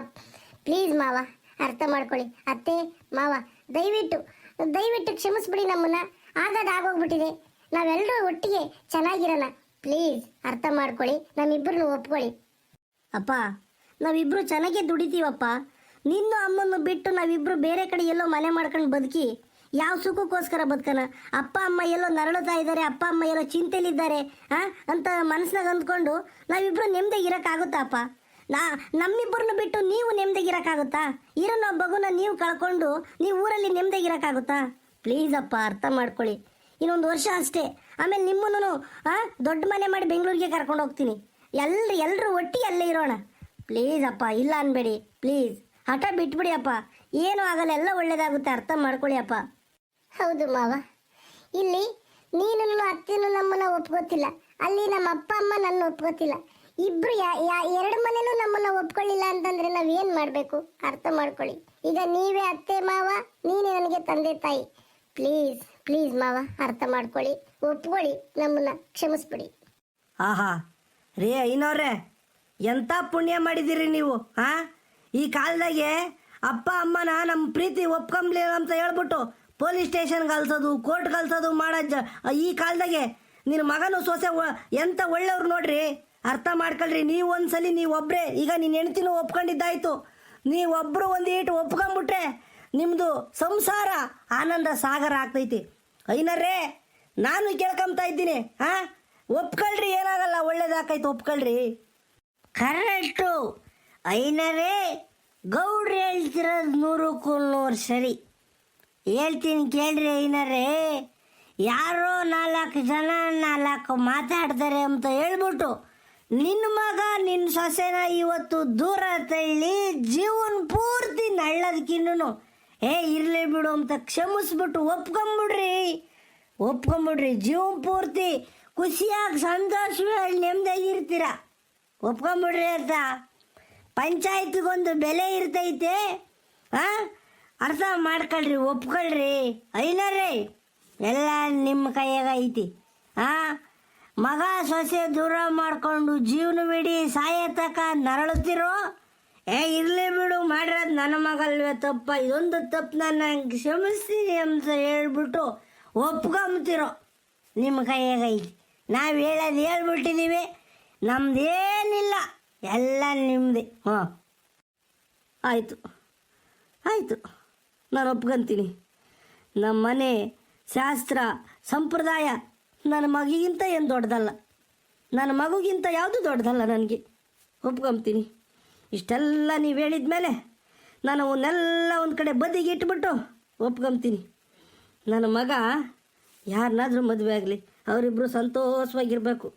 ಪ್ಲೀಸ್ ಮಾವ, ಅರ್ಥ ಮಾಡ್ಕೊಳ್ಳಿ. ಅತ್ತೆ, ಮಾವ, ದಯವಿಟ್ಟು ದಯವಿಟ್ಟು ಕ್ಷಮಿಸ್ಬಿಡಿ ನಮ್ಮನ್ನ. ಆಗೋದು ನಾವೆಲ್ಲರೂ ಒಟ್ಟಿಗೆ ಚೆನ್ನಾಗಿರೋಣ. ಪ್ಲೀಸ್ ಅರ್ಥ ಮಾಡ್ಕೊಳ್ಳಿ, ನಮ್ಮಿಬ್ಬರನ್ನು ಒಪ್ಕೊಳ್ಳಿ. ಅಪ್ಪ, ನಾವಿಬ್ರು ಚೆನ್ನಾಗೇ ದುಡಿತೀವಪ್ಪ. ನಿನ್ನ ಅಮ್ಮನ್ನು ಬಿಟ್ಟು ನಾವಿಬ್ರು ಬೇರೆ ಕಡೆ ಎಲ್ಲೋ ಮನೆ ಮಾಡ್ಕೊಂಡು ಬದುಕಿ, ಯಾವ ಸುಖಕ್ಕೋಸ್ಕರ ಬದುಕನ? ಅಪ್ಪ, ಅಮ್ಮ ಎಲ್ಲೋ ನರಳುತ್ತಾ ಇದ್ದಾರೆ, ಅಪ್ಪ, ಅಮ್ಮ ಎಲ್ಲೋ ಚಿಂತೆಲಿದ್ದಾರೆ ಹಾಂ ಅಂತ ಮನಸ್ನಾಗ ಅಂದ್ಕೊಂಡು ನಾವಿಬ್ರು ನೆಮ್ಮದಿಗೆ ಇರೋಕ್ಕಾಗುತ್ತಾ ಅಪ್ಪ ನಾ, ನಮ್ಮಿಬ್ಬರನ್ನು ಬಿಟ್ಟು ನೀವು ನೆಮ್ಮದಿಗೆ ಇರೋಕ್ಕಾಗುತ್ತಾ? ಇರೋ ನಾವು ಮಗುನ ನೀವು ಕಳ್ಕೊಂಡು ನೀವು ಊರಲ್ಲಿ ನೆಮ್ಮದಿಗೆ ಇರೋಕ್ಕಾಗುತ್ತಾ? ಪ್ಲೀಸ್ ಅಪ್ಪ, ಅರ್ಥ ಮಾಡ್ಕೊಳ್ಳಿ. ಇನ್ನೊಂದು ವರ್ಷ ಅಷ್ಟೇ. ಆಮೇಲೆ ನಿಮ್ಮನ್ನು ದೊಡ್ಡ ಮನೆ ಮಾಡಿ ಬೆಂಗಳೂರಿಗೆ ಕರ್ಕೊಂಡು ಹೋಗ್ತೀನಿ. ಎಲ್ಲರೂ ಎಲ್ಲರೂ ಒಟ್ಟಿಗೆ ಅಲ್ಲೇ ಇರೋಣ. ಪ್ಲೀಸ್ ಅಪ್ಪ, ಇಲ್ಲ ಅನ್ಬೇಡಿ. ಪ್ಲೀಸ್ ಹಠ ಬಿಟ್ಬಿಡಿ ಅಪ್ಪ. ಏನೂ ಆಗಲ್ಲ, ಎಲ್ಲ ಒಳ್ಳೇದಾಗುತ್ತೆ. ಅರ್ಥ ಮಾಡ್ಕೊಳ್ಳಿ ಅಪ್ಪ. ಹೌದು ಮಾವ. ಇಲ್ಲಿ ನೀನು ಅತ್ತೆನೂ ನಮ್ಮನ್ನ ಒಪ್ಕೋತಿಲ್ಲ. ಅಲ್ಲಿ ನಮ್ಮ ಅಪ್ಪ ಅಮ್ಮ ನನ್ನ ಒಪ್ಕೋತಿಲ್ಲ. ಇಬ್ರು ಎರಡು ಮನೇಲೂ ನಮ್ಮನ್ನ ಒಪ್ಕೊಳ್ಳಿಲ್ಲ ಅಂತಂದ್ರೆ ನಾವ್ ಏನ್ ಮಾಡ್ಬೇಕು? ಅರ್ಥ ಮಾಡ್ಕೊಳ್ಳಿ. ಈಗ ನೀವೇ ಅತ್ತೆ, ಮಾವ, ನೀನೇ ನನಗೆ ತಂದೆ ತಾಯಿ. ಪ್ಲೀಸ್ ಪ್ಲೀಸ್ ಮಾವ, ಅರ್ಥ ಮಾಡ್ಕೊಳ್ಳಿ. ಒಪ್ಕೊಳ್ಳಿ, ನಮ್ಮನ್ನ ಕ್ಷಮಿಸ್ಬಿಡಿ. ಆಹಾ, ರೇ ಐನವ್ರೆ ಎಂಥ ಪುಣ್ಯ ಮಾಡಿದಿರಿ ನೀವು ಹಾ ಈ ಕಾಲದಾಗೆ ಅಪ್ಪ, ಅಮ್ಮನ ನಮ್ಮ ಪ್ರೀತಿ ಒಪ್ಕೊಂಬ್ಲಿಲ್ಲ ಅಂತ ಹೇಳ್ಬಿಟ್ಟು ಪೊಲೀಸ್ ಸ್ಟೇಷನ್ ಕಲ್ಸೋದು ಕೋರ್ಟ್ ಕಲ್ಸೋದು ಮಾಡೋ ಈ ಕಾಲದಾಗೆ ನಿನ್ನ ಮಗನು ಸೊಸೆ ಎಂತ ಒಳ್ಳೆಯವ್ರು ನೋಡ್ರಿ, ಅರ್ಥ ಮಾಡ್ಕೊಳ್ರಿ, ನೀವು ಒಂದ್ಸಲಿ ನೀವು ಒಬ್ಬರೇ ಈಗ ನಿನ್ನ ಹೆಂಡ್ತಿನೂ ಒಪ್ಕೊಂಡಿದ್ದಾಯ್ತು. ನೀವೊಬ್ಬರು ಏಟು ಒಪ್ಕೊಂಬಿಟ್ರೆ ನಿಮ್ಮದು ಸಂಸಾರ ಆನಂದ ಸಾಗರ ಆಗ್ತೈತಿ. ಐನರೇ, ನಾನು ಕೇಳ್ಕೊಂತ ಇದ್ದೀನಿ ಹಾ ಒಪ್ಕೊಳ್ರಿ, ಏನಾಗಲ್ಲ ಒಳ್ಳೇದಾಕೈತೆ ಒಪ್ಕೊಳ್ರಿ. ಕರೆಕ್ಟು. ಐನರೇ, ಗೌಡ್ರು ಹೇಳ್ತಿರೋದು ನೂರಕ್ಕೂ ನೂರು ಸರಿ. ಹೇಳ್ತೀನಿ ಕೇಳ್ರಿ ಐನರೇ, ಯಾರೋ ನಾಲ್ಕು ಜನ ನಾಲ್ಕು ಮಾತಾಡ್ತಾರೆ ಅಂತ ಹೇಳ್ಬಿಟ್ಟು ನಿನ್ನ ಮಗ ನಿನ್ನ ಸೊಸೆನ ಇವತ್ತು ದೂರ ತಳ್ಳಿ ಜೀವನ ಪೂರ್ತಿ ನಳ್ಳದಕ್ಕಿನ್ನೂ ಏ, ಇರಲಿ ಬಿಡು ಅಂತ ಕ್ಷಮಿಸ್ಬಿಟ್ಟು ಒಪ್ಕೊಂಬಿಡ್ರಿ. ಒಪ್ಕೊಂಬಿಡ್ರಿ, ಜೀವನ ಪೂರ್ತಿ ಖುಷಿಯಾಗಿ ಸಂತೋಷವಾಗಿ ನೆಮ್ಮದಿಯಾಗಿರ್ತೀರ ಒಪ್ಕೊಂಬಿಡ್ರಿ ಅಂತ ಪಂಚಾಯತಿಗೊಂದು ಬೆಲೆ ಇರ್ತೈತೆ ಹಾಂ ಅರ್ಥ ಮಾಡ್ಕೊಳ್ರಿ, ಒಪ್ಕೊಳ್ರಿ. ಐನರೇ, ಎಲ್ಲ ನಿಮ್ಮ ಕೈಯಾಗ ಐತಿ ಹಾಂ ಮಗ ಸೊಸೆ ದೂರ ಮಾಡಿಕೊಂಡು ಜೀವನವಿಡೀ ಸಾಯತಕ ತಕ ನರಳುತ್ತೀರೋ? ಏ, ಇರಲಿ ಬಿಡು, ಮಾಡಿರೋದು ನನ್ನ ಮಗಲ್ವೇ ತಪ್ಪ. ಇದೊಂದು ತಪ್ಪು, ನಾನು ಕ್ಷಮಿಸ್ತೀನಿ ಅಂತ ಹೇಳ್ಬಿಟ್ಟು ಒಪ್ಕೊಂಬ್ತಿರೋ ನಿಮ್ಮ ಕೈಯಾಗ ನಾವು ಹೇಳೋದು ಹೇಳ್ಬಿಟ್ಟಿದ್ದೀವಿ ನಮ್ದೇನಿಲ್ಲ, ಎಲ್ಲ ನಿಮ್ಮದೇ ಹಾಂ. ಆಯಿತು. ಆಯಿತು. ನಾನು ಒಪ್ಕೊಂತೀನಿ. ನಮ್ಮ ಮನೆ ಶಾಸ್ತ್ರ, ಸಂಪ್ರದಾಯ ನನ್ನ ಮಗಿಗಿಂತ ಏನು ದೊಡ್ಡದಲ್ಲ? ನನ್ನ ಮಗುಗಿಂತ ಯಾವುದು ದೊಡ್ಡದಲ್ಲ ನನಗೆ? ಒಪ್ಕೊಂತೀನಿ ಇಷ್ಟೆಲ್ಲ ನೀವು ಹೇಳಿದ ಮೇಲೆ ನಾನು ಅವನ್ನೆಲ್ಲ ಒಂದು ಕಡೆ ಬದಿಗೆ ಇಟ್ಬಿಟ್ಟು ಒಪ್ಕೊಂತೀನಿ. ನನ್ನ ಮಗ ಯಾರನ್ನಾದರೂ ಮದುವೆ ಆಗಲಿ ಅವರಿಬ್ಬರು ಸಂತೋಷವಾಗಿರಬೇಕು.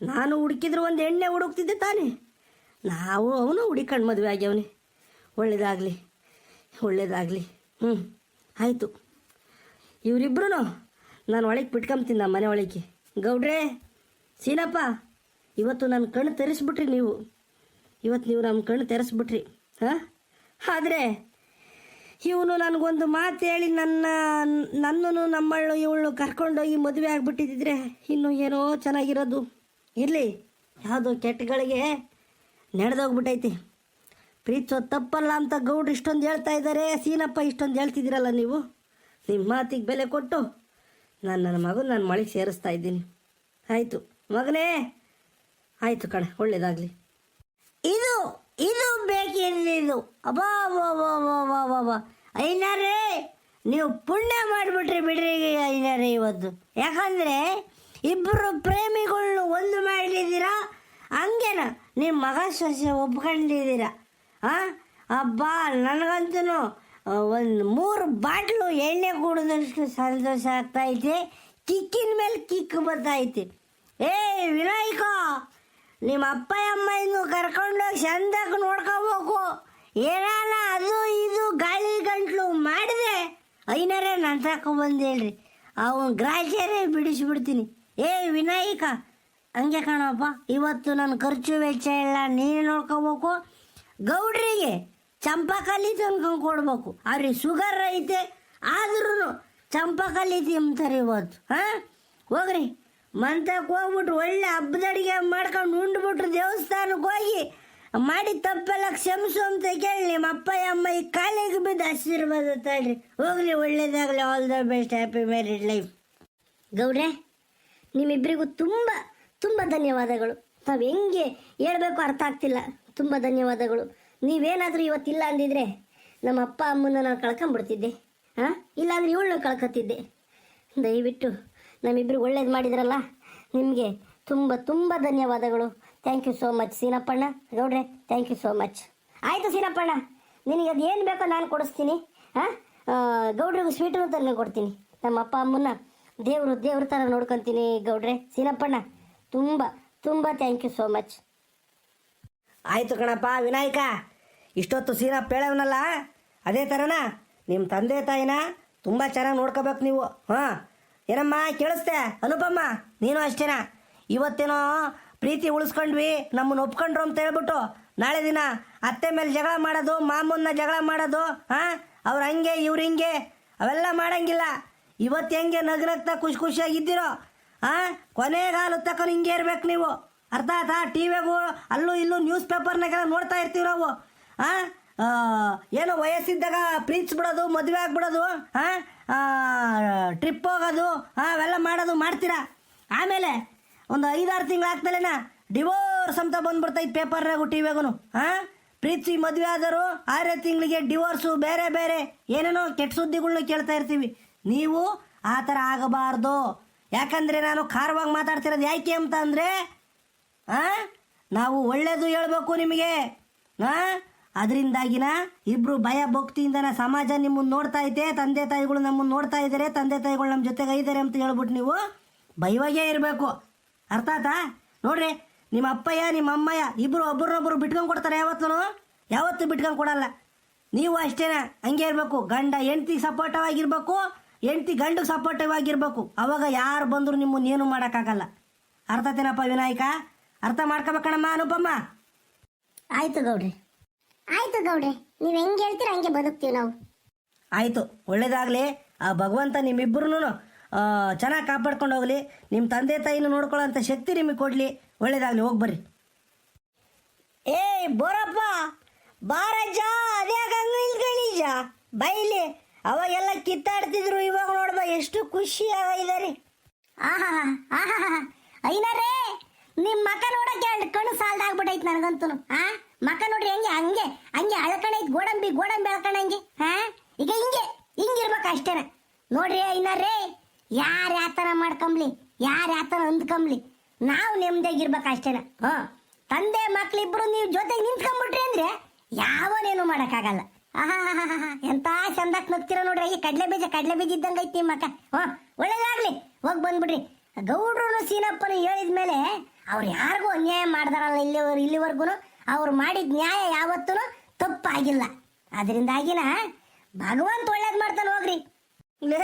ನಾನು ಹುಡುಕಿದ್ರು ಒಂದು ಎಣ್ಣೆ ಹುಡುಕ್ತಿದ್ದೆ ತಾನೇ. ನಾವು ಅವನು ಹುಡುಕಂಡು ಮದುವೆ ಆಗ್ಯವನೆ. ಒಳ್ಳೇದಾಗಲಿ ಒಳ್ಳೇದಾಗಲಿ. ಹ್ಞೂ ಆಯಿತು. ಇವರಿಬ್ರು ನಾನು ಒಳಗೆ ಬಿಟ್ಕೊಂತೀನಿ ನಮ್ಮ ಮನೆ ಒಳಗೆ. ಗೌಡ್ರೆ, ಸೀನಪ್ಪ, ಇವತ್ತು ನನ್ನ ಕಣ್ಣು ತರಿಸ್ಬಿಟ್ರಿ ನೀವು. ಇವತ್ತು ನೀವು ನಮ್ಮ ಕಣ್ಣು ತೆರೆಸ್ಬಿಟ್ರಿ, ಹಾಂ? ಆದರೆ ಇವನು ನನಗೊಂದು ಮಾತು ಹೇಳಿ ನನ್ನ, ನನ್ನನ್ನು ನಮ್ಮಳ್ಳು ಇವಳು ಕರ್ಕೊಂಡೋಗಿ ಮದುವೆ ಆಗಿಬಿಟ್ಟಿದ್ದಿದ್ರೆ ಇನ್ನೂ ಏನೋ ಚೆನ್ನಾಗಿರೋದು. ಇರಲಿ, ಯಾವುದು ಕೆಟ್ಟಗಳಿಗೆ ನಡೆದೋಗ್ಬಿಟ್ಟೈತಿ ಪ್ರೀತ್ಸ ತಪ್ಪಲ್ಲ ಅಂತ ಗೌಡ್ರು ಇಷ್ಟೊಂದು ಹೇಳ್ತಾ ಇದ್ದಾರೆ, ಸೀನಪ್ಪ ಇಷ್ಟೊಂದು ಹೇಳ್ತಿದ್ದೀರಲ್ಲ ನೀವು? ನಿಮ್ಮ ಮಾತಿಗೆ ಬೆಲೆ ಕೊಟ್ಟು ನಾನು ನನ್ನ ಮಗನ ನಾನು ಮಳೆಗೆ ಸೇರಿಸ್ತಾ ಇದ್ದೀನಿ. ಆಯಿತು, ಮಗನೇ! ಆಯಿತು ಕಣ, ಒಳ್ಳೇದಾಗಲಿ. ಇದು ಇದು ಬೇಕಿರಲಿಲ್ಲ ಅಬ್ಬಾ ಅಬ್ಬಾ ನೀವು ಪುಣ್ಯ ಮಾಡಿಬಿಟ್ರಿ ಬಿಡ್ರಿ ಐನಾರೇ ಇವತ್ತು. ಯಾಕಂದರೆ ಇಬ್ಬರು ಪ್ರೇಮಿಗಳು ಒಂದು ಮಾಡಿದ್ದೀರಾ ಹಂಗೇನ ನಿಮ್ಮ ಮಗ ಸೊಸೆ ಒಪ್ಕೊಂಡಿದ್ದೀರ? ಹಾಂ ಅಬ್ಬಾ ನನಗಂತೂ ಒಂದು ಮೂರು ಬಾಟ್ಲು ಎಣ್ಣೆ ಕುಡಿದಷ್ಟು ಸಂತೋಷ ಆಗ್ತೈತೆ ಕಿಕ್ಕಿನ ಮೇಲೆ ಕಿಕ್ ಬರ್ತೈತೆ ಏ, ವಿನಾಯಕ! ನಿಮ್ಮ ಅಪ್ಪ ಅಮ್ಮ ಇನ್ನು ಕರ್ಕೊಂಡೋಗಿ ಚಂದಕ್ಕೆ ನೋಡ್ಕೋಬೇಕು. ಏನಾನ ಅದು ಇದು ಗಾಳಿ ಗಂಟ್ಲು ಮಾಡಿದೆ ಐನರೇ ನನ್ನ ತಕೊಂಬಂದು ಹೇಳ್ರಿ. ಅವನು ಗ್ರಾಚಾರೇ ಬಿಡಿಸ್ಬಿಡ್ತೀನಿ. ಏ ವಿನಾಯಕ, ಹಂಗೆ ಕಾಣಪ್ಪ, ಇವತ್ತು ನನ್ನ ಖರ್ಚು ವೆಚ್ಚ ಎಲ್ಲ ನೀನು ನೋಡ್ಕೋಬೇಕು. ಗೌಡ್ರಿಗೆ ಚಂಪಕಲಿ ತಂದ್ಕೊಂಡು ಕೊಡ್ಬೇಕು. ಅವ್ರಿಗೆ ಶುಗರ್ ಐತೆ ಆದ್ರೂ ಚಂಪಕಲಿ ತಿಂತಾರೆ ಇವತ್ತು, ಹಾಂ? ಹೋಗ್ರಿ. ಮಂತಕ್ಕೆ ಹೋಗ್ಬಿಟ್ರು, ಒಳ್ಳೆ ಹಬ್ಬದ ಅಡಿಗೆ ಮಾಡ್ಕೊಂಡು ಉಂಡ್ಬಿಟ್ರು ದೇವಸ್ಥಾನಕ್ಕೆ ಹೋಗಿ. ಮಾಡಿ ತಪ್ಪೆಲ್ಲ ಕ್ಷಮಿಸು ಅಂತ ಕೇಳಿ ನಿಮ್ಮ ಅಪ್ಪ ಅಮ್ಮ ಈ ಕಾಲಿಗೆ ಬಿದ್ದು ಆಶೀರ್ವಾದ ತಾಳ್ರಿ ಹೋಗ್ಲಿ, ಒಳ್ಳೇದಾಗಲಿ all the best happy married life ಗೌಡ್ರೆ, ನಿಮ್ಮಿಬ್ಬರಿಗೂ ತುಂಬ ತುಂಬ ಧನ್ಯವಾದಗಳು. ತಾವು ಹೆಂಗೆ ಹೇಳಬೇಕು ಅರ್ಥ ಆಗ್ತಿಲ್ಲ. ತುಂಬ ಧನ್ಯವಾದಗಳು. ನೀವೇನಾದರೂ ಇವತ್ತಿಲ್ಲ ಅಂದಿದ್ರೆ ನಮ್ಮ ಅಪ್ಪ ಅಮ್ಮನ ನಾನು ಕಳ್ಕೊಂಬಿಡ್ತಿದ್ದೆ. ಹಾಂ ಇಲ್ಲಾಂದ್ರೆ ಇವಳನ್ನ ಕಳ್ಕೊತಿದ್ದೆ. ದಯವಿಟ್ಟು ನಮ್ಮಿಬ್ಬರು ಒಳ್ಳೇದು ಮಾಡಿದ್ರಲ್ಲ? ನಿಮಗೆ ತುಂಬ ತುಂಬ ಧನ್ಯವಾದಗಳು. ಥ್ಯಾಂಕ್ ಯು ಸೋ ಮಚ್ ಸೀನಪ್ಪಣ್ಣ. ಗೌಡ್ರೆ ಥ್ಯಾಂಕ್ ಯು ಸೋ ಮಚ್ ಆಯಿತು ಸೀನಪ್ಪಣ್ಣ, ನಿನಗೆ ಅದು ಏನು ಬೇಕೋ ನಾನು ಕೊಡಿಸ್ತೀನಿ. ಹಾಂ ಗೌಡ್ರಿಗೂ ಸ್ವೀಟನ್ನು ತಂದು ಕೊಡ್ತೀನಿ. ನಮ್ಮ ಅಪ್ಪ, ಅಮ್ಮನ್ನ ದೇವರು, ದೇವ್ರ ಥರ ನೋಡ್ಕೊತೀನಿ ಗೌಡ್ರೆ. ಸೀನಪ್ಪಣ್ಣ, ತುಂಬ ತುಂಬ ಥ್ಯಾಂಕ್ ಯು ಸೋ ಮಚ್ ಆಯಿತು ಕಣಪ್ಪ, ವಿನಾಯಕ. ಇಷ್ಟೊತ್ತು ಸೀನಪ್ಪ ಹೇಳವನಲ್ಲ? ಅದೇ ಥರನಾ ನಿಮ್ಮ ತಂದೆ ತಾಯಿನ ತುಂಬ ಚೆನ್ನಾಗಿ ನೋಡ್ಕೋಬೇಕು ನೀವು. ಹಾಂ. ಏನಮ್ಮ, ಕೇಳಿಸ್ತೆ? ಅನುಪಮ್ಮ ನೀನು ಅಷ್ಟೇನ? ಇವತ್ತೇನೋ ಪ್ರೀತಿ ಉಳಿಸ್ಕೊಂಡ್ವಿ, ನಮ್ಮನ್ನ ಒಪ್ಕೊಂಡ್ರು ಅಂತ ಹೇಳ್ಬಿಟ್ಟು ನಾಳೆ ದಿನ ಅತ್ತೆ ಮೇಲೆ ಜಗಳ ಮಾಡೋದು, ಮಾಮೂನ್ನ ಜಗಳ ಮಾಡೋದು ಹಾಂ ಅವ್ರು ಹಂಗೆ, ಇವ್ರು ಹಿಂಗೆ, ಅವೆಲ್ಲ ಮಾಡಂಗಿಲ್ಲ. ಇವತ್ತು ಹೆಂಗೆ ನಗ್ನಗ್ತಾ ಖುಷಿ ಖುಷಿಯಾಗಿದ್ದೀರೋ ಹಾಂ ಕೊನೆಗಾಲು ತಕೊಂಡು ಹಿಂಗೆ ಇರ್ಬೇಕು ನೀವು. ಅರ್ಥ ಆಯ್ತಾ? ಟಿ ವಿಯಾಗು ಅಲ್ಲೂ ಇಲ್ಲೂ ನ್ಯೂಸ್ ಪೇಪರ್ನಾಗೆಲ್ಲ ನೋಡ್ತಾ ಇರ್ತೀವಿ ನಾವು ಹಾಂ ಏನೋ ವಯಸ್ಸಿದ್ದಾಗ ಪ್ರೀತಿಸ್ಬಿಡೋದು ಮದುವೆ ಆಗ್ಬಿಡೋದು ಹಾಂ ಟ್ರಿಪ್ ಹೋಗೋದು ಹಾಂ ಅವೆಲ್ಲ ಮಾಡೋದು ಮಾಡ್ತೀರಾ? ಆಮೇಲೆ ಒಂದು ಐದಾರು ತಿಂಗಳು ಆದ್ಮೇಲೆನ ಡಿವೋರ್ಸ್ ಅಂತ ಬಂದ್ಬಿಡ್ತೈತೆ ಪೇಪರ್ನಾಗು ಟಿ ವಿಗೂ ಹಾಂ ಪ್ರೀತಿ ಮದುವೆ ಆದರೂ ಆರೇ ತಿಂಗಳಿಗೆ ಡಿವೋರ್ಸು ಬೇರೆ ಬೇರೆ ಏನೇನೋ ಕೆಟ್ಟ ಸುದ್ದಿಗಳನ್ನ ಕೇಳ್ತಾ ಇರ್ತೀವಿ. ನೀವು ಆ ಥರ ಆಗಬಾರ್ದು. ಯಾಕಂದರೆ ನಾನು ಖಾರವಾಗಿ ಮಾತಾಡ್ತಿರೋದು ಯಾಕೆ ಅಂತ ಅಂದರೆ ಹಾಂ ನಾವು ಒಳ್ಳೆಯದು ಹೇಳ್ಬೇಕು ನಿಮಗೆ, ಆ? ಅದರಿಂದಾಗಿನ ಇಬ್ರು ಭಯ ಭಕ್ತಿಯಿಂದನ ಸಮಾಜ ನಿಮ್ಮನ್ನು ನೋಡ್ತಾ ಐತೆ, ತಂದೆ ತಾಯಿಗಳು ನಮ್ಮನ್ನು ನೋಡ್ತಾ ಇದ್ದಾರೆ ತಂದೆ ತಾಯಿಗಳು ನಮ್ಮ ಜೊತೆಗೆ ಇದ್ದಾರೆ ಅಂತ ಹೇಳ್ಬಿಟ್ಟು ನೀವು ಭಯವಾಗೇ ಇರಬೇಕು. ಅರ್ಥ ಆತಾ ನೋಡ್ರಿ, ನಿಮ್ಮ ಅಪ್ಪಯ್ಯ, ನಿಮ್ಮ ಅಮ್ಮಯ್ಯ ಇಬ್ಬರು ಒಬ್ಬರೊಬ್ಬರು ಬಿಟ್ಕೊಂಡು ಕೊಡ್ತಾರೆ ಯಾವತ್ತೂ ಯಾವತ್ತೂ ಬಿಟ್ಕೊಂಡು ಕೊಡಲ್ಲ. ನೀವು ಅಷ್ಟೇನ, ಹಂಗೆ ಇರಬೇಕು. ಗಂಡ ಹೆಂಡತಿ ಸಪೋರ್ಟಿವ್ ಆಗಿರಬೇಕು ಹೆಂಡ್ತಿ ಗಂಡಿಗೆ ಸಪೋರ್ಟಿವ್ ಆಗಿರಬೇಕು ಅವಾಗ ಯಾರು ಬಂದರೂ ನಿಮ್ಮನ್ನು ಏನು ಮಾಡೋಕ್ಕಾಗಲ್ಲ. ಅರ್ಥ ತಿನ್ನಪ್ಪ ವಿನಾಯಕ? ಅರ್ಥ ಮಾಡ್ಕೋಬೇಕಣಮ್ಮ ಅನುಪಮ್ಮ ಆಯಿತು ಗೌಡ್ರೆ. ಆಯಿತು ಗೌಡ್ರೆ ನೀವು ಹೆಂಗ್ ಹೇಳ್ತೀರ ಹಂಗೆ ಬದುಕ್ತೀವಿ ನಾವು. ಆಯಿತು ಒಳ್ಳೇದಾಗಲಿ. ಆ ಭಗವಂತ ನಿಮ್ಮಿಬ್ಬರೂ ಚೆನ್ನಾಗಿ ಕಾಪಾಡ್ಕೊಂಡು ಹೋಗಲಿ. ನಿಮ್ಮ ತಂದೆ ತಾಯಿನ ನೋಡ್ಕೊಳ್ಳೋಂಥ ಶಕ್ತಿ ನಿಮಗೆ ಕೊಡಲಿ. ಒಳ್ಳೇದಾಗಲಿ ಹೋಗಿ ಬರ್ರಿ. ಏಯ್ ಬೋರಪ್ಪ ಬಾರಜ್ಜ ಅದೇ ಗಂಗಿಜ ಬೈಲಿ ಅವಾಗೆಲ್ಲ ಕಿತ್ತಾಡ್ತಿದ್ರು ಇವಾಗ ನೋಡ್ಬ ಎಷ್ಟು ಖುಷಿ ಆಗಿದ್ದಾರೆ ಆಹಾ ಆಹಾ ಐನರೇ ನಿಮ್ ಮಕ ನೋಡಕ್ಕೆ ಎರಡು ಕಣ್ಣು ಸಾಲ್ದಾಗ್ಬಿಟ್ಟೈತ್ ನನಗಂತೂ ಆ? ಮಕ ನೋಡ್ರಿ ಹಂಗೆ ಹಂಗೆ ಹಂಗೆ ಅಳ್ಕಣೈತ್ ಗೋಡಂಬಿ ಗೋಡಂಬಿ ಅಳ್ಕಣಂಗೆ ಹಾ? ಈಗ ಹಿಂಗೆ ಹಿಂಗಿರ್ಬೇಕು ಅಷ್ಟೇನ. ನೋಡ್ರಿ ಇನ್ನಾರೇ ಯಾರು ಯಾತನ ಮಾಡ್ಕೊಂಬ್ಲಿ, ಯಾರು ಯಾತನ ಅಂದ್ಕೊಂಬ್ಲಿ, ನಾವು ನೆಮ್ಮದಿಯಾಗಿರ್ಬೇಕು ಅಷ್ಟೇನ. ಹಾ? ತಂದೆ ಮಕ್ಳಿಬ್ರು ನೀವು ಜೊತೆಗೆ ನಿಂತ್ಕೊಂಡ್ಬಿಟ್ರಿ ಅಂದ್ರೆ ಯಾವನೇನು ಮಾಡಕ್ಕಾಗಲ್ಲ. ಎಂತ ಚಂದಕ್ ನಗ್ತೀರ ನೋಡ್ರಿ, ಈ ಕಡ್ಲೆ ಬೀಜ ಕಡ್ಲೆ ಬೀಜ ಇದ್ದಂಗ ಐತಿ ನಿಮ್ಮ ಮಕ್ಕ ಹಾ, ಒಳ್ಳೇದಾಗ್ಲಿ, ಹೋಗ್ ಬಂದ್ಬಿಡ್ರಿ. ಗೌಡ್ರು ಸೀನಪ್ಪನು ಹೇಳಿದ್ಮೇಲೆ ಅವ್ರು ಯಾರಿಗೂ ಅನ್ಯಾಯ ಮಾಡ್ದಾರಲ್ಲ ಇಲ್ಲಿವರ್ ಇಲ್ಲಿವರೆಗೂ ಅವ್ರು ಮಾಡಿದ ನ್ಯಾಯ ಯಾವತ್ತೂ ತಪ್ಪಾಗಿಲ್ಲ. ಅದರಿಂದಾಗಿನ ಭಗವಂತ ಒಳ್ಳೇದ್ ಮಾಡ್ತಾನೆ ಹೋಗ್ರಿ. ಲೇ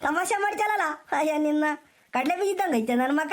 ತಮಾಷೆ ಮಾಡ್ತಾನಲ್ಲ ಅಯ್ಯ, ನಿನ್ನ ಕಡಲೆ ಬೀಜ ಇದ್ದಂಗೆ ಐತೆ ನನ್ನ ಮಕ